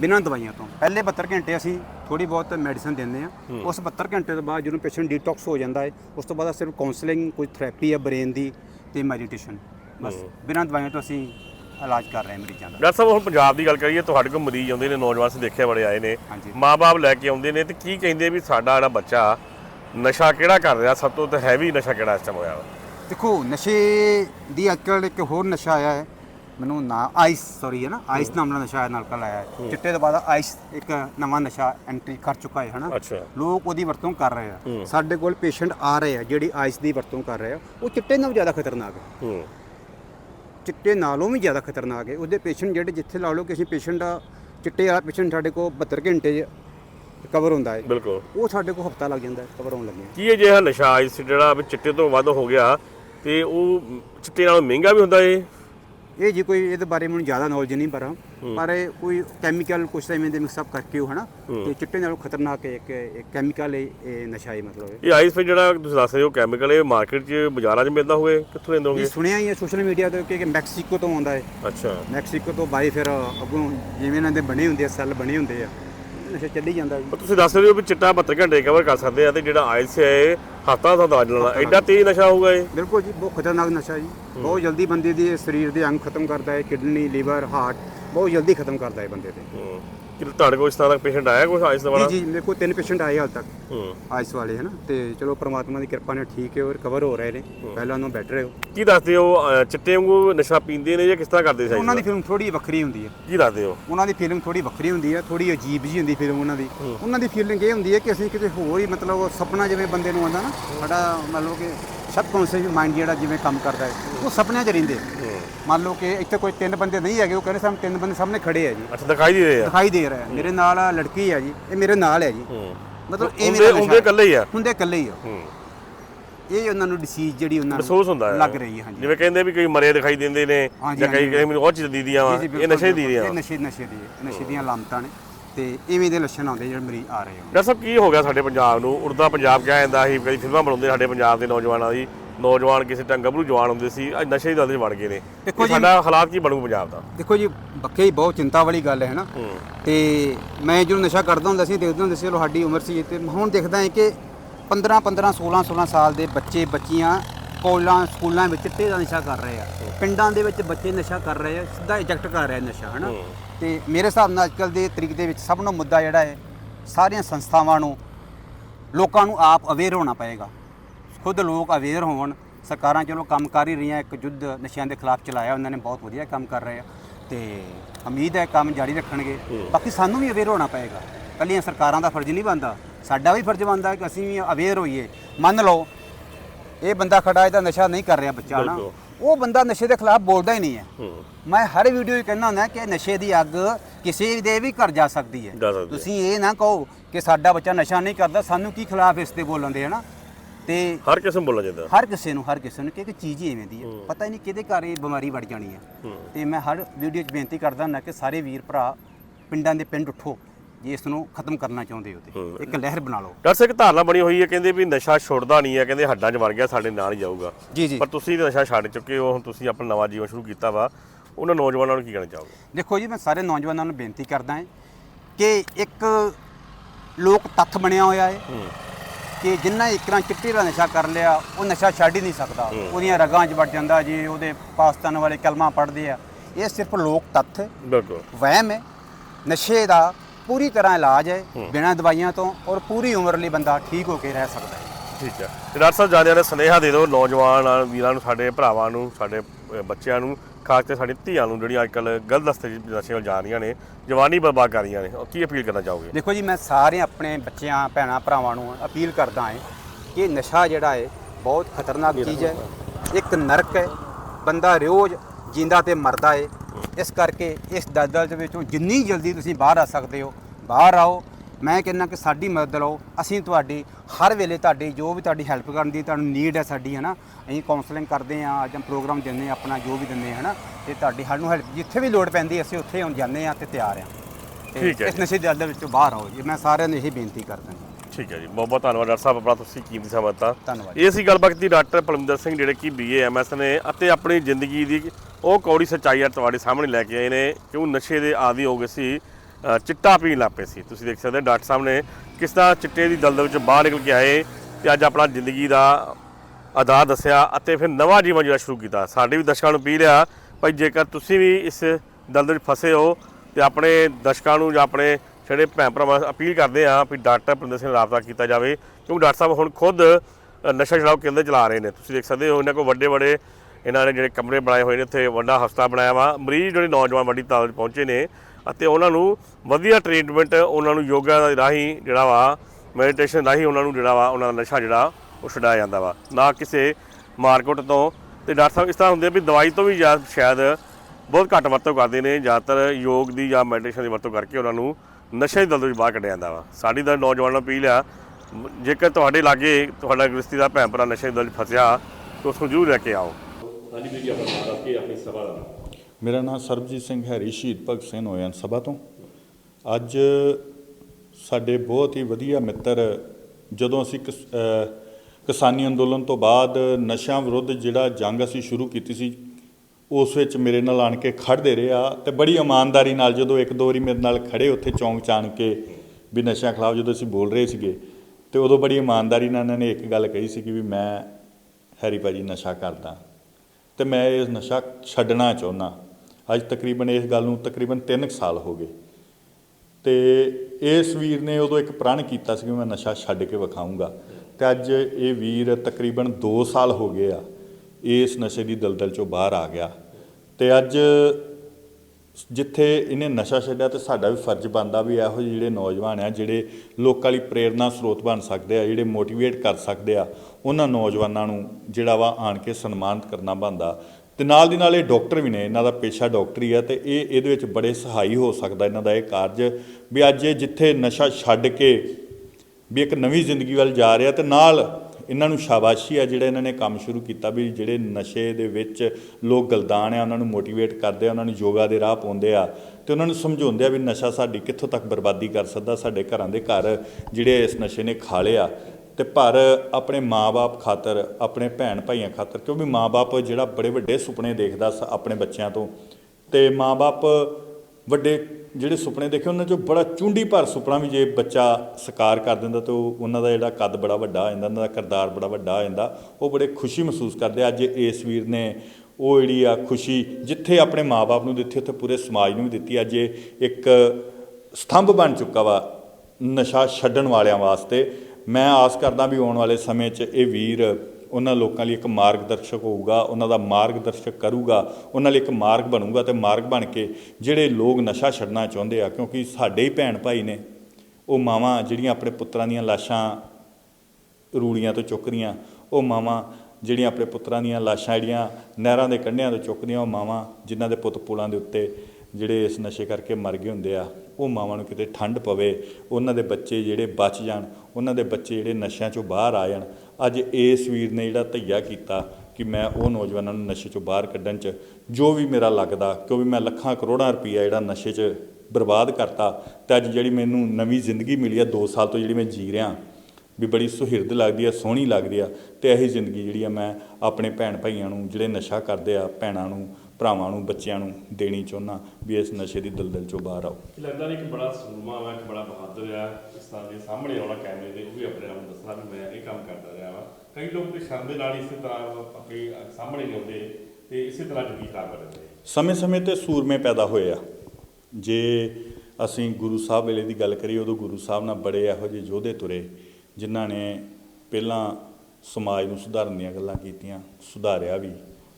ਬਿਨਾਂ ਦਵਾਈਆਂ ਤੋਂ। ਪਹਿਲੇ 72 ਘੰਟੇ ਅਸੀਂ ਥੋੜੀ ਬਹੁਤ ਮੈਡੀਸਨ ਦਿੰਦੇ ਹਾਂ। ਉਸ 72 ਘੰਟੇ ਤੋਂ ਬਾਅਦ ਜਦੋਂ ਪੇਸ਼ੈਂਟ ਡੀਟੌਕਸ ਹੋ ਜਾਂਦਾ ਹੈ ਉਸ ਤੋਂ ਬਾਅਦ ਸਿਰਫ ਕਾਉਂਸਲਿੰਗ ਕੋਈ ਥੈਰੇਪੀ ਹੈ ਬ੍ਰੇਨ ਦੀ ਤੇ ਮੈਡੀਟੇਸ਼ਨ ਬਸ ਬਿਨਾਂ ਦਵਾਈਆਂ ਤੋਂ ਅਸੀਂ ਇਲਾਜ ਕਰ ਰਹੇ ਹਾਂ ਮਰੀਜ਼ਾਂ ਦਾ। ਡਾਕਟਰ ਸਾਹਿਬ ਹੁਣ ਪੰਜਾਬ ਦੀ ਗੱਲ ਕਰੀਏ ਤੁਹਾਡੇ ਕੋਲ ਮਰੀਜ਼ ਆਉਂਦੇ ਨੇ ਨੌਜਵਾਨ ਅਸੀਂ ਦੇਖਿਆ ਬੜੇ ਆਏ ਨੇ। ਮਾਪੇ ਲੈ ਕੇ ਆਉਂਦੇ ਨੇ ਤੇ ਕੀ ਕਹਿੰਦੇ ਵੀ ਸਾਡਾ ਜਿਹੜਾ ਬੱਚਾ ਨਸ਼ਾ ਕਿਹੜਾ ਕਰ ਰਿਹਾ? ਸਭ ਤੋਂ ਤੇ ਹੈਵੀ ਨਸ਼ਾ ਕਿਹੜਾ ਇਸ ਟਾਈਮ ਹੋਇਆ ਦੇਖੋ ਨਸ਼ੇ ਦੀ ਅੱਜਕੱਲ ਇੱਕ ਹੋਰ ਨਸ਼ਾ ਆਇਆ ਹੈ। ਮੈਨੂੰ ਨਾ ਆਈਸ ਸੌਰੀ ਹੈ ਨਾ ਆਈਸ ਨਾਮ ਦਾ ਨਸ਼ਾ ਨਾਲ ਕੱਲ ਆਇਆ। ਹੈ। ਚਿੱਟੇ ਤੋਂ ਬਾਅਦ ਆਈਸ ਇੱਕ ਨਵਾਂ ਨਸ਼ਾ ਐਂਟਰੀ ਕਰ ਚੁੱਕਾ ਹੈ ਹਨਾ? ਅੱਛਾ। ਲੋਕ ਉਹਦੀ ਵਰਤੋਂ ਕਰ ਰਹੇ ਆ। ਸਾਡੇ ਕੋਲ ਪੇਸ਼ੈਂਟ ਆ ਰਹੇ ਆ ਜਿਹੜੀ ਆਈਸ ਦੀ ਵਰਤੋਂ ਕਰ ਰਹੇ ਆ। ਉਹ ਚਿੱਟੇ ਨਾਲੋਂ ਜ਼ਿਆਦਾ ਖਤਰਨਾਕ ਹੈ। ਚਿੱਟੇ ਨਾਲੋਂ ਵੀ ਜ਼ਿਆਦਾ ਖਤਰਨਾਕ ਹੈ। ਉਹਦੇ ਪੇਸ਼ੈਂਟ ਜਿਹੜੇ ਜਿੱਥੇ ਲਾ ਲਓ ਕਿ ਅਸੀਂ ਪੇਸ਼ੈਂਟ ਚਿੱਟੇ ਵਾਲਾ ਪੇਸ਼ੈਂਟ ਸਾਡੇ ਕੋਲ 72 ਘੰਟੇ ਕਵਰ ਹੁੰਦਾ ਹੈ। ਬਿਲਕੁਲ। ਉਹ ਸਾਡੇ ਕੋਲ ਹਫਤਾ ਲੱਗ ਜਾਂਦਾ ਕਵਰ ਹੋਣ ਲੱਗਿਆ। ਕੀ ਇਹ ਜਿਹੜਾ ਨਸ਼ਾ ਇਸ ਜਿਹੜਾ ਚਿੱਟੇ ਤੋਂ ਵੱਧ ਹੋ ਗਿਆ ਤੇ ਉਹ ਚਿੱਟੇ ਨਾਲੋਂ ਮਹਿੰਗਾ ਵੀ ਹੁੰਦਾ ਇਹ ਇਹ ਜੀ ਕੋਈ ਇਹਦੇ ਬਾਰੇ ਮੈਨੂੰ ਜ਼ਿਆਦਾ ਨੌਲੇਜ ਨਹੀਂ ਪਰ ਪਰ ਇਹ ਕੋਈ ਕੈਮੀਕਲ ਕੁਛ ਐਵੇਂ ਦੇ ਮਿਕਸ ਅਪ ਕਰਕੇ ਉਹ ਹਨਾ ਤੇ ਚਿੱਟੇ ਨਾਲੋਂ ਖਤਰਨਾਕ ਇੱਕ ਇੱਕ ਕੈਮੀਕਲ ਇਹ ਨਸ਼ਾ ਹੈ ਮਤਲਬ ਇਹ। ਆਈਸ ਫਿਰ ਜਿਹੜਾ ਤੁਸੀਂ ਦੱਸ ਰਹੇ ਹੋ ਕੈਮੀਕਲ ਇਹ ਮਾਰਕੀਟ 'ਚ ਬਾਜ਼ਾਰਾਂ 'ਚ ਮਿਲਦਾ ਹੋਵੇ ਕਿੱਥੋਂ ਲੈਂਦੇ ਇਹ ਹੋਗੇ ਸੁਣਿਆ ਹੀ ਹੈ ਸੋਸ਼ਲ ਮੀਡੀਆ ਤੇ ਕਿ ਮੈਕਸੀਕੋ ਤੋਂ ਆਉਂਦਾ ਹੈ। ਅੱਛਾ। ਮੈਕਸੀਕੋ ਤੋਂ ਬਾਈ ਫਿਰ ਅੱਗੋਂ ਜਿਵੇਂ ਇਹਨਾਂ ਦੇ ਬਣੇ ਹੁੰਦੇ ਆ ਸੈੱਲ ਬਣੇ ਹੁੰਦੇ ਆ। ਨਸ਼ਾ ਚੱਲੀ ਜਾਂਦਾ ਜੀ। ਪਰ ਤੁਸੀਂ ਦੱਸ ਰਹੇ ਹੋ ਵੀ ਚਿੱਟਾ 72 ਘੰਟੇ ਕਵਰ ਕਰ ਸਕਦੇ ਆ ਤੇ ਜਿਹੜਾ ਆਇਲਸ ਹੈ ਹੱਥਾਂ ਦਾ ਦਾਜ ਲੈਣਾ ਐਡਾ ਤੇਜ਼ ਨਸ਼ਾ ਹੋਊਗਾ ਇਹ? ਬਿਲਕੁਲ ਜੀ ਬਹੁਤ ਖਤਰਨਾਕ ਨਸ਼ਾ ਜੀ। ਬਹੁਤ ਜਲਦੀ ਬੰਦੇ ਦੇ ਸਰੀਰ ਦੇ ਅੰਗ ਖਤਮ ਕਰਦਾ ਹੈ ਕਿਡਨੀ ਲੀਵਰ ਹਾਰਟ ਬਹੁਤ ਜਲਦੀ ਖਤਮ ਕਰਦਾ ਹੈ ਬੰਦੇ ਦੇ। ਕਿ ਤੁਹਾਡੇ ਕੋਲ ਇਸ ਤਰ੍ਹਾਂ ਦਾ ਪੇਸ਼ੈਂਟ ਆਇਆ ਕੋਈ ਆਇਲਸ ਦਾ ਵਾਲਾ? ਜੀ ਜੀ ਮੇਰੇ ਕੋਲ ਤਿੰਨ ਪੇਸ਼ੈਂਟ ਆਏ ਹਾਲ ਤੱਕ। ਹੂੰ। ਆਈਸ ਵਾਲੇ ਹਨਾ? ਤੇ ਚਲੋ ਪ੍ਰਮਾਤਮਾ ਦੀ ਕਿਰਪਾ ਨਾਲ ਠੀਕ ਹੈ ਔਰ ਕਵਰ ਹੋ ਰਹੇ ਨੇ। ਪਹਿਲਾਂ ਨਾਲੋਂ ਬੈਟਰ ਹੋ ਕੀ ਦੱਸਦੇ ਹੋ ਅਹ ਚਿੱਟੇ ਵਾਂਗੂ ਨਸ਼ਾ ਪੀਂਦੇ ਨੇ ਜਾਂ ਕਿਸ ਤਰ੍ਹਾਂ ਕਰਦੇ ਸੀ ਉਹਨਾਂ ਦੀ ਫਿਲਮ ਥੋੜੀ ਵੱਖਰੀ ਹੁੰਦੀ ਹੈ। ਕੀ ਦੱਸਦੇ ਹੋ? ਉਹਨਾਂ ਦੀ ਫੀਲਿੰਗ ਥੋੜੀ ਵੱਖਰੀ ਹੁੰਦੀ ਹੈ ਥੋੜੀ ਅਜੀਬ ਜੀ ਹੁੰਦੀ ਫਿਲਮ ਉਹਨਾਂ ਦੀ। ਉਹਨਾਂ ਦੀ ਫੀਲਿੰਗ ਇਹ ਹੁੰਦੀ ਹੈ ਕਿ ਅਸੀਂ ਕਿਤੇ ਹੋਰ ਹੀ ਮਤਲਬ ਉਹ ਸੁਪਨਾ ਜਿਵੇਂ ਬੰਦੇ ਨੂੰ ਆਉਂਦਾ ਨਾ ਸਾਡਾ ਮੰਨ ਲਓ ਕਿ ਸਬਕੌਂਸ਼ੀਅਸ ਮਾਈਂਡ ਜਿਹੜਾ ਜਿਵੇਂ ਕੰਮ ਕਰਦਾ ਹੈ ਉਹ ਸੁਪਨਿਆਂ 'ਚ ਰਹਿੰਦੇ ਮੰਨ ਲਓ ਕਿ ਇੱਥੇ ਕੋਈ ਤਿੰਨ ਬੰਦੇ ਨਹੀਂ ਹੈਗੇ ਉਹ ਕਹਿੰਦੇ ਸਾਹਮਣੇ ਤਿੰਨ ਬੰਦੇ ਸਾਹਮਣੇ ਖੜੇ ਆ ਜੀ। ਅੱਛਾ ਦਿਖਾਈ ਦੇ ਰਹੇ ਆ? ਦਿਖਾਈ ਦੇ ਰਿਹਾ ਹੈ। ਮੇਰੇ ਨਾਲ ਆ ਲੜਕੀ ਹੈ ਜੀ ਇਹ ਮੇਰੇ ਨਾਲ ਹੈ ਜੀ। ਹੂੰ। ਮਤਲਬ ਇਹ ਨਸ਼ਾ ਹੁੰਦੇ ਹੈ। ਇਕੱਲੇ ਹੀ ਆ? ਹੁੰਦੇ ਇਕੱਲੇ ਹੀ ਆ। ਹੂੰ। ਇਹ ਉਹਨਾਂ ਨੂੰ ਡਿਸੀਜ਼ ਜਿਹੜੀ ਉਹਨਾਂ ਮਹਿਸੂਸ ਹੁੰਦਾ ਹੈ। ਲੱਗ ਰਹੀ ਹੈ ਹਾਂਜੀ। ਜਿਵੇਂ ਕਹਿੰਦੇ ਵੀ ਕੋਈ ਮਰੇ ਦਿਖਾਈ ਦਿੰਦੇ ਨੇ ਜਾਂ ਕਈ। ਕਹਿੰਦੇ ਮੈਨੂੰ ਉਹ ਚੀਜ਼ ਦੀਦੀਆਂ ਵਾ। ਜੀ, ਜੀ, ਇਹ ਨਸ਼ੇ ਦੀ ਦੀਆਂ ਇਹ ਨਸ਼ੇ ਨਸ਼ੇ ਦੀ ਹੈ। ਨਸ਼ੇ ਦੀਆਂ ਲਾਮਤਾਂ ਨੇ। ਤੇ ਇਵੇਂ ਦੇ ਲੱਛਣ ਆਉਂਦੇ ਜਿਹੜੇ ਮਰੀਜ਼ ਆ ਰਹੇ ਹੋਣ ਡਾਕਟਰ ਸਾਹਿਬ ਕੀ ਹੋ ਗਿਆ ਸਾਡੇ ਪੰਜਾਬ ਨੂੰ? ਉੜਦਾ ਪੰਜਾਬ ਕਿਹਾ ਜਾਂਦਾ ਸੀ? ਕਈ ਫਿਲਮਾਂ ਬਣਾਉਂਦੇ ਸਾਡੇ ਪੰਜਾਬ ਦੇ ਨੌਜਵਾਨਾਂ ਦੀ। ਨੌਜਵਾਨ ਕਿਸੇ ਟਾਈਮ ਗੱਭਰੂ ਜਵਾਨ ਹੁੰਦੇ ਸੀ ਅੱਜ ਨਸ਼ੇ ਦੀ ਦਲਦਲ 'ਚ ਵੜ ਗਏ ਨੇ। ਦੇਖੋ ਜੀ- ਸਾਡਾ ਹਾਲਾਤ ਕੀ ਬਣੂ ਪੰਜਾਬ ਦਾ? ਦੇਖੋ ਜੀ ਬੱਕੇ ਬਹੁਤ ਚਿੰਤਾ ਵਾਲੀ ਗੱਲ ਹੈ ਨਾ ਹੂੰ। ਤੇ ਮੈਂ ਜਦੋਂ ਨਸ਼ਾ ਕਰਦਾ ਹੁੰਦਾ ਸੀ ਦੇਖਦਾ ਹੁੰਦਾ ਸੀ ਚਲੋ ਸਾਡੀ ਉਮਰ ਸੀ ਤੇ ਹੁਣ ਦੇਖਦਾ ਹਾਂ ਕਿ 15 15 16 16 ਸਾਲ ਦੇ ਬੱਚੇ ਬੱਚੀਆਂ ਕਾਲਜਾਂ ਸਕੂਲਾਂ ਵਿੱਚ ਚਿੱਟੇ ਦਾ ਨਸ਼ਾ ਕਰ ਰਹੇ ਆ। ਪਿੰਡਾਂ ਦੇ ਵਿੱਚ ਬੱਚੇ ਨਸ਼ਾ ਕਰ ਰਹੇ ਆ ਸਿੱਧਾ ਇਜੈਕਟ ਕਰ ਰਹੇ ਆ ਨਸ਼ਾ ਹਨਾ? ਤੇ ਮੇਰੇ ਹਿਸਾਬ ਨਾਲ ਅੱਜਕੱਲ ਦੇ ਤਰੀਕ ਦੇ ਵਿੱਚ ਸਭ ਨੂੰ ਮੁੱਦਾ ਜਿਹੜਾ ਹੈ ਸਾਰੀਆਂ ਸੰਸਥਾਵਾਂ ਨੂੰ ਲੋਕਾਂ ਨੂੰ ਆਪ ਅਵੇਅਰ ਹੋਣਾ ਪਏਗਾ। ਖੁਦ ਲੋਕ ਅਵੇਅਰ ਹੋਣ ਸਰਕਾਰਾਂ ਚਲੋ ਕੰਮ ਕਰ ਹੀ ਰਹੀਆਂ ਇੱਕ ਯੁੱਧ ਨਸ਼ਿਆਂ ਦੇ ਖਿਲਾਫ ਚਲਾਇਆ ਉਹਨਾਂ ਨੇ ਬਹੁਤ ਵਧੀਆ ਕੰਮ ਕਰ ਰਹੇ ਆ। ਤੇ ਉਮੀਦ ਹੈ ਕੰਮ ਜਾਰੀ ਰੱਖਣਗੇ। ਬਾਕੀ ਸਾਨੂੰ ਵੀ ਅਵੇਅਰ ਹੋਣਾ ਪਏਗਾ। ਕੱਲੀਆਂ ਸਰਕਾਰਾਂ ਦਾ ਫਰਜ਼ ਨਹੀਂ ਬਣਦਾ। ਸਾਡਾ ਵੀ ਫਰਜ਼ ਬਣਦਾ ਕਿ ਅਸੀਂ ਵੀ ਅਵੇਅਰ ਹੋਈਏ। ਮੰਨ ਲਓ ਇਹ ਬੰਦਾ ਖੜਾ ਇਹਦਾ ਨਸ਼ਾ ਨਹੀਂ ਕਰ ਰਿਹਾ ਬੱਚਾ ਨਾ। ਉਹ ਬੰਦਾ ਨਸ਼ੇ ਦੇ ਖਿਲਾਫ ਬੋਲਦਾ ਹੀ ਨਹੀਂ ਹੈ। ਹੂੰ। ਮੈਂ ਹਰ ਵੀਡੀਓ 'ਚ ਕਹਿੰਦਾ ਹੁੰਦਾ ਕਿ ਨਸ਼ੇ ਦੀ ਅੱਗ ਕਿਸੇ ਦੇ ਵੀ ਘਰ ਜਾ ਸਕਦੀ ਹੈ। ਜਾ ਸਕਦੀ ਹੈ। ਤੁਸੀਂ ਇਹ ਨਾ ਕਹੋ ਕਿ ਸਾਡਾ ਬੱਚਾ ਨਸ਼ਾ ਨਹੀਂ ਕਰਦਾ ਸਾਨੂੰ ਕੀ ਖਿਲਾਫ ਇਸ ਤੇ ਬੋਲਣ ਦੇ ਹਨਾ ਤੇ ਹਰ ਕਿਸਮ ਬੋਲਣਾ ਚਾਹੀਦਾ। ਹਰ ਕਿਸੇ ਨੂੰ ਹਰ ਕਿਸੇ ਨੂੰ ਕਿ ਇੱਕ ਚੀਜ਼ ਹੀ ਐਵੇਂ ਦੀ ਹੈ। ਪਤਾ ਹੀ ਨਹੀਂ ਕਿਹਦੇ ਘਰ ਇਹ ਬਿਮਾਰੀ ਵੜ ਜਾਣੀ ਹੈ। ਤੇ ਮੈਂ ਹਰ ਵੀਡੀਓ 'ਚ ਬੇਨਤੀ ਕਰਦਾ ਹੁੰਦਾ ਕਿ ਸਾਰੇ ਵੀਰ ਭਰਾ ਪਿੰਡਾਂ ਦੇ ਪਿੰਡ ਉੱਠੋ ਜੇ ਇਸ ਨੂੰ ਖਤਮ ਕਰਨਾ ਚਾਹੁੰਦੇ ਹੋ ਤੇ। ਇੱਕ ਲਹਿਰ ਬਣਾ ਲਓ। ਡਾਕਟਰ ਸਾਹਿਬ ਧਾਰਨਾ ਬਣੀ ਹੋਈ ਹੈ ਕਹਿੰਦੇ ਵੀ ਨਸ਼ਾ ਛੁੱਟਦਾ ਨਹੀਂ ਹੈ ਕਹਿੰਦੇ ਹੱਡਾਂ 'ਚ ਵੜ ਗਿਆ ਸਾਡੇ ਨਾਲ ਹੀ ਜਾਊਗਾ। ਪਰ ਤੁਸੀਂ ਨਸ਼ਾ ਛੱਡ ਚੁੱਕੇ ਹੋ ਹੁਣ ਤੁਸੀਂ ਆਪਣਾ ਨਵਾਂ ਜੀਵਨ ਸ਼ੁਰੂ ਕੀਤਾ ਵਾ ਉਹਨਾਂ ਨੌਜਵਾਨਾਂ ਨੂੰ ਕੀ ਕਹਿਣਾ ਚਾਹੋਗੇ? ਦੇਖੋ ਜੀ ਮੈਂ ਸਾਰੇ ਨੌਜਵਾਨਾਂ ਨੂੰ ਬੇਨਤੀ ਕਰਦਾ ਹਾਂ ਕਿ ਇੱਕ ਲੋਕ ਤੱਥ ਬਣਿਆ ਹੋਇਆ ਹੂੰ। ਕਿ ਜਿੰਨਾ ਇਕਰਾਂ ਚਿੱਟੇ ਦਾ ਨਸ਼ਾ ਕਰ ਲਿਆ ਉਹ ਨਸ਼ਾ ਛੱਡ ਹੀ ਨਹੀਂ ਸਕਦਾ। ਉਹਦੀਆਂ ਰਗਾਂ 'ਚ ਵੜ ਜਾਂਦਾ ਜੀ ਉਹਦੇ ਪਾਕਿਸਤਾਨ ਵਾਲੇ ਕਲਮਾਂ ਪੜ੍ਹਦੇ ਆ। ਇਹ ਸਿਰਫ ਲੋਕ ਤੱਥ ਬਿਲਕੁਲ। ਵਹਿਮ ਹੈ। ਨਸ਼ੇ ਦਾ ਪੂਰੀ ਤਰ੍ਹਾਂ ਇਲਾਜ ਹੈ ਬਿਨਾਂ ਦਵਾਈਆਂ ਤੋਂ ਔਰ ਪੂਰੀ ਉਮਰ ਲਈ ਬੰਦਾ ਠੀਕ ਹੋ ਕੇ ਰਹਿ ਸਕਦਾ ਹੈ। ਠੀਕ ਹੈ। ਡਾਕਟਰ ਸਾਹਿਬ ਜਾਂਦਿਆਂ ਨੇ ਸੁਨੇਹਾ ਦੇ ਦਿਓ ਨੌਜਵਾਨ ਵੀਰਾਂ ਨੂੰ ਸਾਡੇ ਭਰਾਵਾਂ ਨੂੰ ਸਾਡੇ ਬੱਚਿਆਂ ਨੂੰ ਖਾਸ ਕਰਕੇ ਸਾਡੀ ਧੀਆਂ ਨੂੰ ਜਿਹੜੀਆਂ ਅੱਜ ਕੱਲ੍ਹ ਗਲਤ ਰਸਤੇ 'ਚ ਨਸ਼ੇ ਵੱਲ ਜਾ ਰਹੀਆਂ ਨੇ ਜਵਾਨੀ ਬਰਬਾਦ ਕਰ ਰਹੀਆਂ ਨੇ ਉਹ ਕੀ ਅਪੀਲ ਕਰਨਾ ਚਾਹੋਗੇ? ਦੇਖੋ ਜੀ ਮੈਂ ਸਾਰੇ ਆਪਣੇ ਬੱਚਿਆਂ ਭੈਣਾਂ ਭਰਾਵਾਂ ਨੂੰ ਅਪੀਲ ਕਰਦਾ ਹਾਂ ਕਿ ਨਸ਼ਾ ਜਿਹੜਾ ਹੈ ਬਹੁਤ ਖਤਰਨਾਕ ਚੀਜ਼ ਹੈ। ਇੱਕ ਨਰਕ ਹੈ ਬੰਦਾ ਰੋਜ਼ ਜਿੰਦਾ ਤੇ ਮਰਦਾ ਹੈ। ਇਸ ਕਰਕੇ ਇਸ ਦਲਦਲ ਦੇ ਵਿੱਚੋਂ ਜਿੰਨੀ ਜਲਦੀ ਤੁਸੀਂ ਬਾਹਰ ਆ ਸਕਦੇ ਹੋ ਬਾਹਰ ਆਓ ਮੈਂ ਕਹਿੰਦਾ ਕਿ ਸਾਡੀ ਮਦਦ ਲਓ ਅਸੀਂ ਤੁਹਾਡੀ ਹਰ ਵੇਲੇ ਤੁਹਾਡੀ ਜੋ ਵੀ ਤੁਹਾਡੀ ਹੈਲਪ ਕਰਨ ਦੀ ਤੁਹਾਨੂੰ ਨੀਡ ਹੈ ਸਾਡੀ ਹੈ ਨਾ ਅਸੀਂ ਕਾਉਂਸਲਿੰਗ ਕਰਦੇ ਹਾਂ ਅੱਜ ਪ੍ਰੋਗਰਾਮ ਦਿੰਦੇ ਹਾਂ ਆਪਣਾ ਜੋ ਵੀ ਦਿੰਦੇ ਹਾਂ ਨਾ ਤੇ ਤੁਹਾਡੀ ਸਾਨੂੰ ਹੈਲਪ ਜਿੱਥੇ ਵੀ ਲੋੜ ਪੈਂਦੀ ਅਸੀਂ ਉੱਥੇ ਹੁਣ ਜਾਂਦੇ ਹਾਂ ਤੇ ਤਿਆਰ ਤੇ ਠੀਕ ਹੈ ਇਸ ਜੀ। ਨਸ਼ੇ ਦੇ ਦਲਦਲ ਵਿੱਚੋਂ ਬਾਹਰ ਆਓ ਜੀ। ਮੈਂ ਸਾਰਿਆਂ ਨੂੰ ਇਹੀ ਬੇਨਤੀ ਕਰਦਾ ਹਾਂ ਠੀਕ ਹੈ ਜੀ। ਬਹੁਤ ਬਹੁਤ ਧੰਨਵਾਦ ਡਾਕਟਰ ਸਾਹਿਬ। ਆਪਣਾ ਤੁਸੀਂ ਕੀਮਤੀ ਸਮਾਂ ਦਿੱਤਾ ਧੰਨਵਾਦ। ਇਹ ਸੀ ਗੱਲਬਾਤ ਕੀਤੀ ਡਾਕਟਰ ਪਲਵਿੰਦਰ ਸਿੰਘ ਜਿਹੜੇ ਕਿ ਬੀਏ ਐਮਐਸ ਨੇ ਅਤੇ ਆਪਣੀ ਜ਼ਿੰਦਗੀ ਦੀ ਉਹ ਕੌੜੀ ਸੱਚਾਈ ਆ ਤੁਹਾਡੇ ਸਾਹਮਣੇ ਲੈ ਕੇ ਆਏ ਨੇ ਕਿ ਉਹ ਨਸ਼ੇ ਦੇ ਆਦੀ ਹੋ ਗਏ ਸੀ। ਚਿੱਟਾ ਪੀਣ ਲੱਗ ਪਏ ਸੀ। ਤੁਸੀਂ ਦੇਖ ਸਕਦੇ ਹੋ ਡਾਕਟਰ ਸਾਹਿਬ ਨੇ ਕਿਸ ਤਰ੍ਹਾਂ ਚਿੱਟੇ ਦੀ ਦਲਦਲ ਵਿੱਚ ਬਾਹਰ ਨਿਕਲ ਕੇ ਆਏ ਤੇ ਅੱਜ ਆਪਣਾ ਜ਼ਿੰਦਗੀ ਦਾ ਆਧਾਰ ਦੱਸਿਆ ਅਤੇ ਫਿਰ ਨਵਾਂ ਜੀਵਨ ਜਿਹੜਾ ਸ਼ੁਰੂ ਕੀਤਾ। ਸਾਡੇ ਵੀ ਦਰਸ਼ਕਾਂ ਨੂੰ ਅਪੀਲ ਆ ਭਾਈ ਜੇਕਰ ਤੁਸੀਂ ਵੀ ਇਸ ਦਲਦਲ ਵਿੱਚ ਫਸੇ ਹੋ ਤੇ ਆਪਣੇ ਦਰਸ਼ਕਾਂ ਨੂੰ ਜਾਂ ਆਪਣੇ ਜਿਹੜੇ ਭੈਣ ਭਰਾਵਾਂ ਨੂੰ ਅਪੀਲ ਕਰਦੇ ਆ ਵੀ ਡਾਕਟਰ ਪਰਿੰਦਰ ਸਿੰਘ ਨਾਲ ਰਾਬਤਾ ਕੀਤਾ ਜਾਵੇ ਕਿਉਂਕਿ ਡਾਕਟਰ ਸਾਹਿਬ ਹੁਣ ਖੁਦ ਅ, ਨਸ਼ਾ ਛੁਡਾਓ ਕੇਂਦਰ ਚਲਾ ਰਹੇ ਨੇ। ਤੁਸੀਂ ਦੇਖ ਸਕਦੇ ਹੋ ਇਹਨਾਂ ਕੋਲ ਵੱਡੇ ਵੱਡੇ ਇਹਨਾਂ ਨੇ ਜਿਹੜੇ ਕਮਰੇ ਬਣਾਏ ਹੋਏ ਨੇ ਇੱਥੇ ਵੱਡਾ ਹਸਪਤਾਲ ਬਣਾਇਆ ਵਾ। ਮਰੀਜ਼ ਜਿਹੜੇ ਨੌਜਵਾਨ ਵੱਡੀ ਤਾਦਾਦ ਵਿੱਚ ਪਹੁੰਚੇ ਨੇ ਅਤੇ ਉਹਨਾਂ ਨੂੰ ਵਧੀਆ ਟ੍ਰੀਟਮੈਂਟ ਉਹਨਾਂ ਨੂੰ ਯੋਗਾ ਦੇ ਰਾਹੀਂ ਜਿਹੜਾ ਵਾ ਮੈਡੀਟੇਸ਼ਨ ਰਾਹੀਂ ਉਹਨਾਂ ਨੂੰ ਜਿਹੜਾ ਵਾ, ਉਹਨਾਂ ਦਾ ਨਸ਼ਾ ਜਿਹੜਾ, ਉਹ ਛੁਡਾਇਆ ਜਾਂਦਾ ਵਾ। ਨਾ ਕਿਸੇ ਮਾਰਕੀਟ ਤੋਂ। ਤੇ ਡਾਕਟਰ ਸਾਹਿਬ, ਇਸ ਤਰ੍ਹਾਂ ਹੁੰਦੇ ਆ ਵੀ ਦਵਾਈ ਤੋਂ ਵੀ ਜ਼ਿਆਦਾ ਸ਼ਾਇਦ ਬਹੁਤ ਘੱਟ ਵਰਤੋਂ ਕਰਦੇ ਨੇ, ਜ਼ਿਆਦਾਤਰ ਯੋਗ ਦੀ ਜਾਂ ਮੈਡੀਟੇਸ਼ਨ ਦੀ ਵਰਤੋਂ ਕਰਕੇ ਉਹਨਾਂ ਨੂੰ ਨਸ਼ੇ ਦੀ ਦਲਦਲ ਵਿੱਚ ਬਾਹਰ ਕੱਢਿਆ ਜਾਂਦਾ ਵਾ। ਸਾਡੀ ਤਾਂ ਨੌਜਵਾਨਾਂ ਨੂੰ ਅਪੀਲ ਆ, ਜੇਕਰ ਤੁਹਾਡੇ ਲਾਗੇ ਤੁਹਾਡਾ ਗ੍ਰਸਤੀ ਦਾ ਭੈਣ ਭਰਾ ਨਸ਼ੇ ਦੀ ਦਲਦਲ 'ਚ ਫਸਿਆ, ਤਾਂ ਉਸ ਨੂੰ ਜ਼ਰੂਰ ਲੈ ਕੇ ਆਓ। ਹਾਂਜੀ ਵੀਰ ਜੀ ਆਪਣਾ ਨਾਮ ਦੱਸ ਕੇ ਆਪਣੀ ਸਭਾ ਦਾ ਮੇਰਾ ਨਾਮ ਸਰਬਜੀਤ ਸਿੰਘ ਹੈਰੀ ਸ਼ਹੀਦ ਭਗਤ ਸਿੰਘ ਹੋਇਆਂ ਸਭਾ ਤੋਂ। ਅੱਜ ਸਾਡੇ ਬਹੁਤ ਹੀ ਵਧੀਆ ਮਿੱਤਰ ਜਦੋਂ ਅਸੀਂ ਕਿਸਾਨੀ ਅੰਦੋਲਨ ਤੋਂ ਬਾਅਦ ਨਸ਼ਿਆਂ ਵਿਰੁੱਧ ਜਿਹੜਾ ਜੰਗ ਅਸੀਂ ਸ਼ੁਰੂ ਕੀਤੀ ਸੀ, ਉਸ ਵਿੱਚ ਮੇਰੇ ਨਾਲ ਆਣ ਕੇ ਖੜਦੇ ਰਿਹਾ ਤੇ ਬੜੀ ਇਮਾਨਦਾਰੀ ਨਾਲ ਜਦੋਂ ਇੱਕ ਦੋ ਵਾਰੀ ਮੇਰੇ ਨਾਲ ਖੜੇ ਉੱਥੇ ਚੌਂਕ ਚਾਣ ਕੇ ਵੀ ਨਸ਼ਿਆਂ ਖਿਲਾਫ ਜਦੋਂ ਅਸੀਂ ਬੋਲ ਰਹੇ ਸੀਗੇ, ਤੇ ਉਦੋਂ ਬੜੀ ਇਮਾਨਦਾਰੀ ਨਾਲ ਇਹਨਾਂ ਨੇ ਇੱਕ ਗੱਲ ਕਹੀ ਸੀ ਕਿ ਵੀ ਮੈਂ ਹੈਰੀ ਭਾਜੀ ਨਸ਼ਾ ਕਰਦਾ ਤੇ ਮੈਂ ਇਹ ਨਸ਼ਾ ਛੱਡਣਾ ਚਾਹੁੰਦਾ। ਅੱਜ ਤਕਰੀਬਨ ਇਸ ਗੱਲ ਨੂੰ ਤਕਰੀਬਨ 3 ਸਾਲ ਹੋ ਗਏ। ਤੇ ਇਸ ਵੀਰ ਨੇ ਉਦੋਂ ਇੱਕ ਪ੍ਰਣ ਕੀਤਾ ਸੀ ਕਿ ਮੈਂ ਨਸ਼ਾ ਛੱਡ ਕੇ ਵਿਖਾਊਂਗਾ। ਤੇ ਅੱਜ ਇਹ ਵੀਰ ਤਕਰੀਬਨ 2 ਸਾਲ ਹੋ ਗਏ ਆ, ਇਸ ਨਸ਼ੇ ਦੀ ਦਲਦਲ ਚੋਂ ਬਾਹਰ ਆ ਗਿਆ। ਤੇ ਅੱਜ ਜਿੱਥੇ ਇਹਨੇ ਨਸ਼ਾ ਛੱਡਿਆ ਤੇ ਸਾਡਾ ਵੀ ਫਰਜ਼ ਬਣਦਾ ਵੀ ਇਹੋ ਜਿਹੇ ਜਿਹੜੇ ਨੌਜਵਾਨ ਆ, ਜਿਹੜੇ ਲੋਕਾਂ ਲਈ ਪ੍ਰੇਰਨਾ ਸਰੋਤ ਬਣ ਸਕਦੇ ਆ, ਜਿਹੜੇ ਮੋਟੀਵੇਟ ਕਰ ਸਕਦੇ ਆ, ਉਹਨਾਂ ਨੌਜਵਾਨਾਂ ਨੂੰ ਜਿਹੜਾ ਵਾ ਆਣ ਕੇ ਸਨਮਾਨਿਤ ਕਰਨਾ ਬਣਦਾ। ਤੇ ਨਾਲ ਦੀ ਨਾਲ ਇਹ ਡਾਕਟਰ ਵੀ ਨੇ, ਇਹਨਾਂ ਦਾ ਪੇਸ਼ਾ ਡਾਕਟਰੀ ਆ ਤੇ ਇਹ ਇਹਦੇ ਵਿੱਚ ਬੜੇ ਸਹਾਈ ਹੋ ਸਕਦਾ ਇਹਨਾਂ ਦਾ ਇਹ ਕਾਰਜ ਵੀ ਅੱਜ ਇਹ ਜਿੱਥੇ ਨਸ਼ਾ ਛੱਡ ਕੇ ਵੀ ਇੱਕ ਨਵੀਂ ਜ਼ਿੰਦਗੀ ਵੱਲ ਜਾ ਰਿਹਾ ਤੇ ਨਾਲ ਇਹਨਾਂ ਨੂੰ ਸ਼ਾਬਾਸ਼ੀ ਆ ਜਿਹੜਾ ਇਹਨਾਂ ਨੇ ਕੰਮ ਸ਼ੁਰੂ ਕੀਤਾ ਵੀ ਜਿਹੜੇ ਨਸ਼ੇ ਦੇ ਵਿੱਚ ਲੋਕ ਗਲਦਾਨ ਆ, ਉਹਨਾਂ ਨੂੰ ਮੋਟੀਵੇਟ ਕਰਦੇ ਆ, ਉਹਨਾਂ ਨੂੰ ਯੋਗਾ ਦੇ ਰਾਹ ਪਾਉਂਦੇ ਆ ਤੇ ਉਹਨਾਂ ਨੂੰ ਸਮਝਾਉਂਦੇ ਆ ਵੀ ਨਸ਼ਾ ਸਾਡੀ ਕਿੱਥੋਂ ਤੱਕ ਬਰਬਾਦੀ ਕਰ ਸਕਦਾ, ਸਾਡੇ ਘਰਾਂ ਦੇ ਘਰ ਜਿਹੜੇ ਇਸ ਨਸ਼ੇ ਨੇ ਖਾ ਲਿਆ ਤੇ ਪਰ ਆਪਣੇ ਮਾਪੇ ਖਾਤਰ, ਆਪਣੇ ਭੈਣ ਭਾਈਆਂ ਖਾਤਰ, ਕਿਉਂਕਿ ਮਾਪੇ ਜਿਹੜਾ ਬੜੇ ਵੱਡੇ ਸੁਪਨੇ ਦੇਖਦਾ ਸ- ਆਪਣੇ ਬੱਚਿਆਂ ਤੋਂ, ਤੇ ਮਾਪੇ ਵੱਡੇ ਜਿਹੜੇ ਸੁਪਨੇ ਦੇਖੇ, ਉਹਨਾਂ ਚੋਂ ਬੜਾ ਚੁੰਡੀ ਭਰ ਸੁਪਨਾ ਵੀ ਜੇ ਬੱਚਾ ਸਾਕਾਰ ਕਰ ਦਿੰਦਾ, ਤਾਂ ਉਹਨਾਂ ਦਾ ਜਿਹੜਾ ਕੱਦ ਬੜਾ ਵੱਡਾ ਹੋ ਜਾਂਦਾ, ਉਹਨਾਂ ਦਾ ਕਿਰਦਾਰ ਬੜਾ ਵੱਡਾ ਹੋ ਜਾਂਦਾ, ਉਹ ਬੜੇ ਖੁਸ਼ੀ ਮਹਿਸੂਸ ਕਰਦੇ ਅੱਜ ਇਸ ਵੀਰ ਨੇ ਉਹ ਜਿਹੜੀ ਆ ਖੁਸ਼ੀ ਜਿੱਥੇ ਆਪਣੇ ਮਾਪੇ ਨੂੰ ਦਿੱਤੀ, ਉੱਥੇ ਪੂਰੇ ਸਮਾਜ ਨੂੰ ਵੀ ਦਿੱਤੀ। ਅੱਜ ਇਹ ਇੱਕ ਸਤੰਭ ਬਣ ਚੁੱਕਾ ਵਾ ਨਸ਼ਾ ਛੱਡਣ ਵਾਲਿਆਂ ਵਾਸਤੇ। ਮੈਂ ਆਸ ਕਰਦਾ ਵੀ ਆਉਣ ਵਾਲੇ ਸਮੇਂ 'ਚ ਇਹ ਵੀਰ ਉਹਨਾਂ ਲੋਕਾਂ ਲਈ ਇੱਕ ਮਾਰਗਦਰਸ਼ਕ ਹੋਊਗਾ, ਉਹਨਾਂ ਦਾ ਮਾਰਗਦਰਸ਼ਕ ਕਰੂਗਾ, ਉਹਨਾਂ ਲਈ ਇੱਕ ਮਾਰਗ ਬਣੂਗਾ ਤੇ ਮਾਰਗ ਬਣ ਕੇ ਜਿਹੜੇ ਲੋਕ ਨਸ਼ਾ ਛੱਡਣਾ ਚਾਹੁੰਦੇ ਆ, ਕਿਉਂਕਿ ਸਾਡੇ ਹੀ ਭੈਣ ਭਾਈ ਨੇ, ਉਹ ਮਾਵਾਂ ਜਿਹੜੀਆਂ ਆਪਣੇ ਪੁੱਤਰਾਂ ਦੀਆਂ ਲਾਸ਼ਾਂ ਰੂੜੀਆਂ ਤੋਂ ਚੁੱਕਦੀਆਂ, ਉਹ ਮਾਵਾਂ ਜਿਹੜੀਆਂ ਆਪਣੇ ਪੁੱਤਰਾਂ ਦੀਆਂ ਲਾਸ਼ਾਂ ਜਿਹੜੀਆਂ ਨਹਿਰਾਂ ਦੇ ਕੰਢਿਆਂ ਤੋਂ ਚੁੱਕਦੀਆਂ, ਉਹ ਮਾਵਾਂ ਜਿਨ੍ਹਾਂ ਦੇ ਪੁੱਤ ਪੁਲਾਂ ਦੇ ਉੱਤੇ ਜਿਹੜੇ ਇਸ ਨਸ਼ੇ ਕਰਕੇ ਮਰ ਗਏ ਹੁੰਦੇ ਆ, ਉਹ ਮਾਵਾਂ ਨੂੰ ਕਿਤੇ ਠੰਡ ਪਵੇ, ਉਹਨਾਂ ਦੇ ਬੱਚੇ ਜਿਹੜੇ ਬਚ ਜਾਣ, ਉਹਨਾਂ ਦੇ ਬੱਚੇ ਜਿਹੜੇ ਨਸ਼ਿਆਂ ਚੋਂ ਬਾਹਰ ਆ ਜਾਣ। ਅੱਜ ਇਸ ਵੀਰ ਨੇ ਜਿਹੜਾ ਧਈਆ ਕੀਤਾ ਕਿ ਮੈਂ ਉਹ ਨੌਜਵਾਨਾਂ ਨੂੰ ਨਸ਼ੇ ਚੋਂ ਬਾਹਰ ਕੱਢਣ 'ਚ ਜੋ ਵੀ ਮੇਰਾ ਲੱਗਦਾ, ਕਿਉਂਕਿ ਮੈਂ ਲੱਖਾਂ ਕਰੋੜਾਂ ਰੁਪਈਆ ਜਿਹੜਾ ਨਸ਼ੇ 'ਚ ਬਰਬਾਦ ਕਰਤਾ ਤੇ ਅੱਜ ਜਿਹੜੀ ਮੈਨੂੰ ਨਵੀਂ ਜ਼ਿੰਦਗੀ ਮਿਲੀ ਆ 2 ਸਾਲ ਤੋਂ ਜਿਹੜੀ ਮੈਂ ਜੀ ਰਿਹਾ, ਵੀ ਬੜੀ ਸੁਹਿਰਦ ਲੱਗਦੀ ਆ, ਸੋਹਣੀ ਲੱਗਦੀ ਆ ਤੇ ਇਹੀ ਜ਼ਿੰਦਗੀ ਜਿਹੜੀ ਆ ਮੈਂ ਆਪਣੇ ਭੈਣ ਭਾਈਆਂ ਨੂੰ, ਜਿਹੜੇ ਨਸ਼ਾ ਕਰਦੇ ਆ, ਭੈਣਾਂ ਨੂੰ ਭਰਾਵਾਂ ਨੂੰ ਬੱਚਿਆਂ ਨੂੰ ਦੇਣੀ ਚਾਹੁੰਦਾ ਵੀ ਇਸ ਨਸ਼ੇ ਦੀ ਦਲਦਲ ਚੋਂ ਬਾਹਰ ਆਓ। ਲੱਗਦਾ ਨਹੀਂ ਕਿ ਬੜਾ ਸੂਰਮਾ ਵਾ ਇੱਕ ਬੜਾ ਬਹਾਦਰ ਆ ਇਸ ਤਰ੍ਹਾਂ ਦੇ ਸਾਹਮਣੇ ਆਉਣਾ ਕੈਮਰੇ ਦੇ ਉਹ ਵੀ ਆਪਣੇ ਆਪ ਨੂੰ ਦੱਸਣਾ ਵੀ ਮੈਂ ਇਹ ਕੰਮ ਕਰਦਾ ਰਿਹਾ ਵਾ। ਕਈ ਲੋਕ ਤੇ ਸ਼ਰਮ ਦੇ ਨਾਲ ਇਸੇ ਤਰ੍ਹਾਂ ਆਪਣੇ ਸਾਹਮਣੇ ਨਹੀਂ ਆਉਂਦੇ ਤੇ ਇਸੇ ਤਰ੍ਹਾਂ ਖਰਾਬ ਕਰ ਦਿੰਦੇ ਸਮੇਂ-ਸਮੇਂ ਤੇ ਸੂਰਮੇ ਪੈਦਾ ਹੋਏ ਆ। ਜੇ ਅਸੀਂ ਗੁਰੂ ਸਾਹਿਬ ਵੇਲੇ ਦੀ ਗੱਲ ਕਰੀਏ ਉਦੋਂ ਗੁਰੂ ਸਾਹਿਬ ਨਾਲ ਬੜੇ ਇਹੋ ਜਿਹੇ ਯੋਧੇ ਤੁਰੇ ਜਿਨ੍ਹਾਂ ਨੇ ਪਹਿਲਾਂ ਸਮਾਜ ਨੂੰ ਸੁਧਾਰਨ ਦੀਆਂ ਗੱਲਾਂ ਕੀਤੀਆਂ ਸੁਧਾਰਿਆ ਵੀ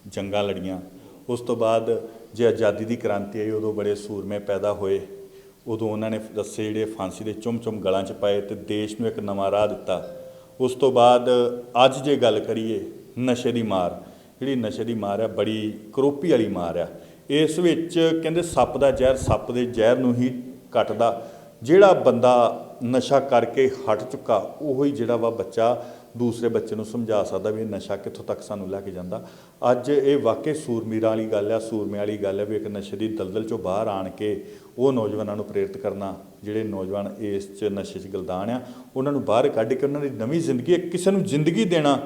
ਜੰਗਾਂ ਲੜੀਆਂ ਉਸ ਤੋਂ ਬਾਅਦ ਜੇ ਆਜ਼ਾਦੀ ਦੀ ਕ੍ਰਾਂਤੀ ਆਈ, ਉਦੋਂ ਬੜੇ ਸੂਰਮੇ ਪੈਦਾ ਹੋਏ। ਉਦੋਂ ਉਹਨਾਂ ਨੇ ਰੱਸੇ ਜਿਹੜੇ ਫਾਂਸੀ ਦੇ ਚੁੰਮ-ਚੁੰਮ ਗਲਾਂ 'ਚ ਪਾਏ ਤੇ ਦੇਸ਼ ਨੂੰ ਇੱਕ ਨਵਾਂ ਰਾਹ ਦਿੱਤਾ। ਉਸ ਤੋਂ ਬਾਅਦ ਅੱਜ ਜੇ ਗੱਲ ਕਰੀਏ, ਨਸ਼ੇ ਦੀ ਮਾਰ। ਜਿਹੜੀ ਨਸ਼ੇ ਦੀ ਮਾਰ ਆ, ਬੜੀ ਕਰੋਪੀ ਵਾਲੀ ਮਾਰ ਆ। ਇਸ ਵਿੱਚ ਕਹਿੰਦੇ ਸੱਪ ਦਾ ਜ਼ਹਿਰ, ਸੱਪ ਦੇ ਜ਼ਹਿਰ ਨੂੰ ਹੀ ਕੱਟਦਾ। ਜਿਹੜਾ ਬੰਦਾ ਨਸ਼ਾ ਕਰਕੇ ਹਟ ਚੁੱਕਾ, ਉਹੀ ਜਿਹੜਾ ਵਾ ਬੱਚਾ ਦੂਸਰੇ ਬੱਚੇ ਨੂੰ ਸਮਝਾ ਸਕਦਾ ਵੀ ਇਹ ਨਸ਼ਾ ਕਿੱਥੋਂ ਤੱਕ ਸਾਨੂੰ ਲੈ ਕੇ ਜਾਂਦਾ। ਅੱਜ ਇਹ ਵਾਕਈ ਸੂਰਮੀਰਾਂ ਵਾਲੀ ਗੱਲ ਆ, ਸੂਰਮੇ ਵਾਲੀ ਗੱਲ ਹੈ ਵੀ ਇੱਕ ਨਸ਼ੇ ਦੀ ਦਲਦਲ ਚੋਂ ਬਾਹਰ ਆਣ ਕੇ ਉਹ ਨੌਜਵਾਨਾਂ ਨੂੰ ਪ੍ਰੇਰਿਤ ਕਰਨਾ, ਜਿਹੜੇ ਨੌਜਵਾਨ ਇਸ 'ਚ ਨਸ਼ੇ 'ਚ ਗਲਦਾਨ ਆ, ਉਹਨਾਂ ਨੂੰ ਬਾਹਰ ਕੱਢ ਕੇ ਉਹਨਾਂ ਦੀ ਨਵੀਂ ਜ਼ਿੰਦਗੀ ਕਿਸੇ ਨੂੰ ਜ਼ਿੰਦਗੀ ਦੇਣਾ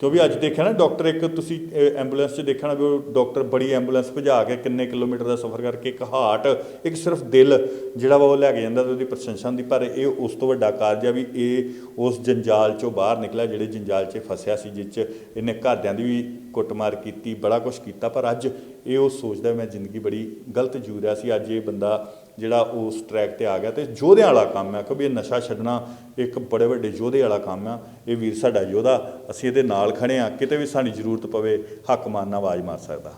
ਕਿਉਂਕਿ ਅੱਜ ਦੇਖਿਆ ਨਾ, ਡਾਕਟਰ ਇੱਕ ਤੁਸੀਂ ਐਂਬੂਲੈਂਸ 'ਚ ਦੇਖਣਾ ਵੀ ਉਹ ਡਾਕਟਰ ਬੜੀ ਐਂਬੂਲੈਂਸ ਭਜਾ ਕੇ ਕਿੰਨੇ ਕਿਲੋਮੀਟਰ ਦਾ ਸਫ਼ਰ ਕਰਕੇ ਇੱਕ ਹਾਰਟ, ਇੱਕ ਸਿਰਫ ਦਿਲ ਜਿਹੜਾ ਵਾ ਉਹ ਲੈ ਕੇ ਜਾਂਦਾ ਤੇ ਉਹਦੀ ਪ੍ਰਸ਼ੰਸਾ ਦੀ ਪਰ ਇਹ ਉਸ ਤੋਂ ਵੱਡਾ ਕਾਰਜ ਆ ਵੀ ਇਹ ਉਸ ਜੰਜਾਲ 'ਚੋਂ ਬਾਹਰ ਨਿਕਲਿਆ ਜਿਹੜੇ ਜੰਜਾਲ 'ਚ ਫਸਿਆ ਸੀ ਜਿਸ 'ਚ ਇਹਨੇ ਘਰਦਿਆਂ ਦੀ ਵੀ ਕੁੱਟਮਾਰ ਕੀਤੀ, ਬੜਾ ਕੁਝ ਕੀਤਾ, ਪਰ ਅੱਜ ਇਹ ਉਹ ਸੋਚਦਾ, ਮੈਂ ਜ਼ਿੰਦਗੀ ਬੜੀ ਗਲਤ ਜੂ ਰਿਹਾ ਸੀ, ਅੱਜ ਇਹ ਬੰਦਾ ਜਿਹੜਾ ਉਸ ਟਰੈਕ ਤੇ ਆ ਗਿਆ ਤੇ ਯੋਧਿਆਂ ਵਾਲਾ ਕੰਮ ਹੈ ਕਿਉਂਕਿ ਇਹ ਨਸ਼ਾ ਛੱਡਣਾ ਇੱਕ ਬੜੇ ਵੱਡੇ ਯੋਧੇ ਵਾਲਾ ਕੰਮ ਆ। ਇਹ ਵੀਰ ਸਾਡਾ ਯੋਧਾ ਅਸੀਂ ਇਹਦੇ ਨਾਲ ਖੜੇ ਆ ਕਿਤੇ ਵੀ ਸਾਡੀ ਜ਼ਰੂਰਤ ਪਵੇ ਹੱਕ ਮਾਰਨਾ ਆਵਾਜ਼ ਮਾਰ ਸਕਦਾ।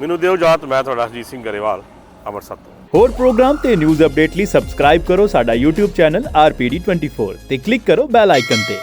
ਮੈਨੂੰ ਦਿਓ ਇਜਾਜ਼ਤ ਮੈਂ ਤੁਹਾਡਾ ਹਰਜੀਤ ਸਿੰਘ ਗਰੇਵਾਲ ਅੰਮ੍ਰਿਤਸਰ ਤੋਂ। ਹੋਰ ਪ੍ਰੋਗਰਾਮ ਤੇ ਨਿਊਜ਼ ਅਪਡੇਟ ਲਈ ਸਬਸਕ੍ਰਾਈਬ ਕਰੋ ਸਾਡਾ YouTube ਚੈਨਲ RPD24 ਤੇ ਕਲਿੱਕ ਕਰੋ ਬੈਲ ਆਈਕਨ ਤੇ।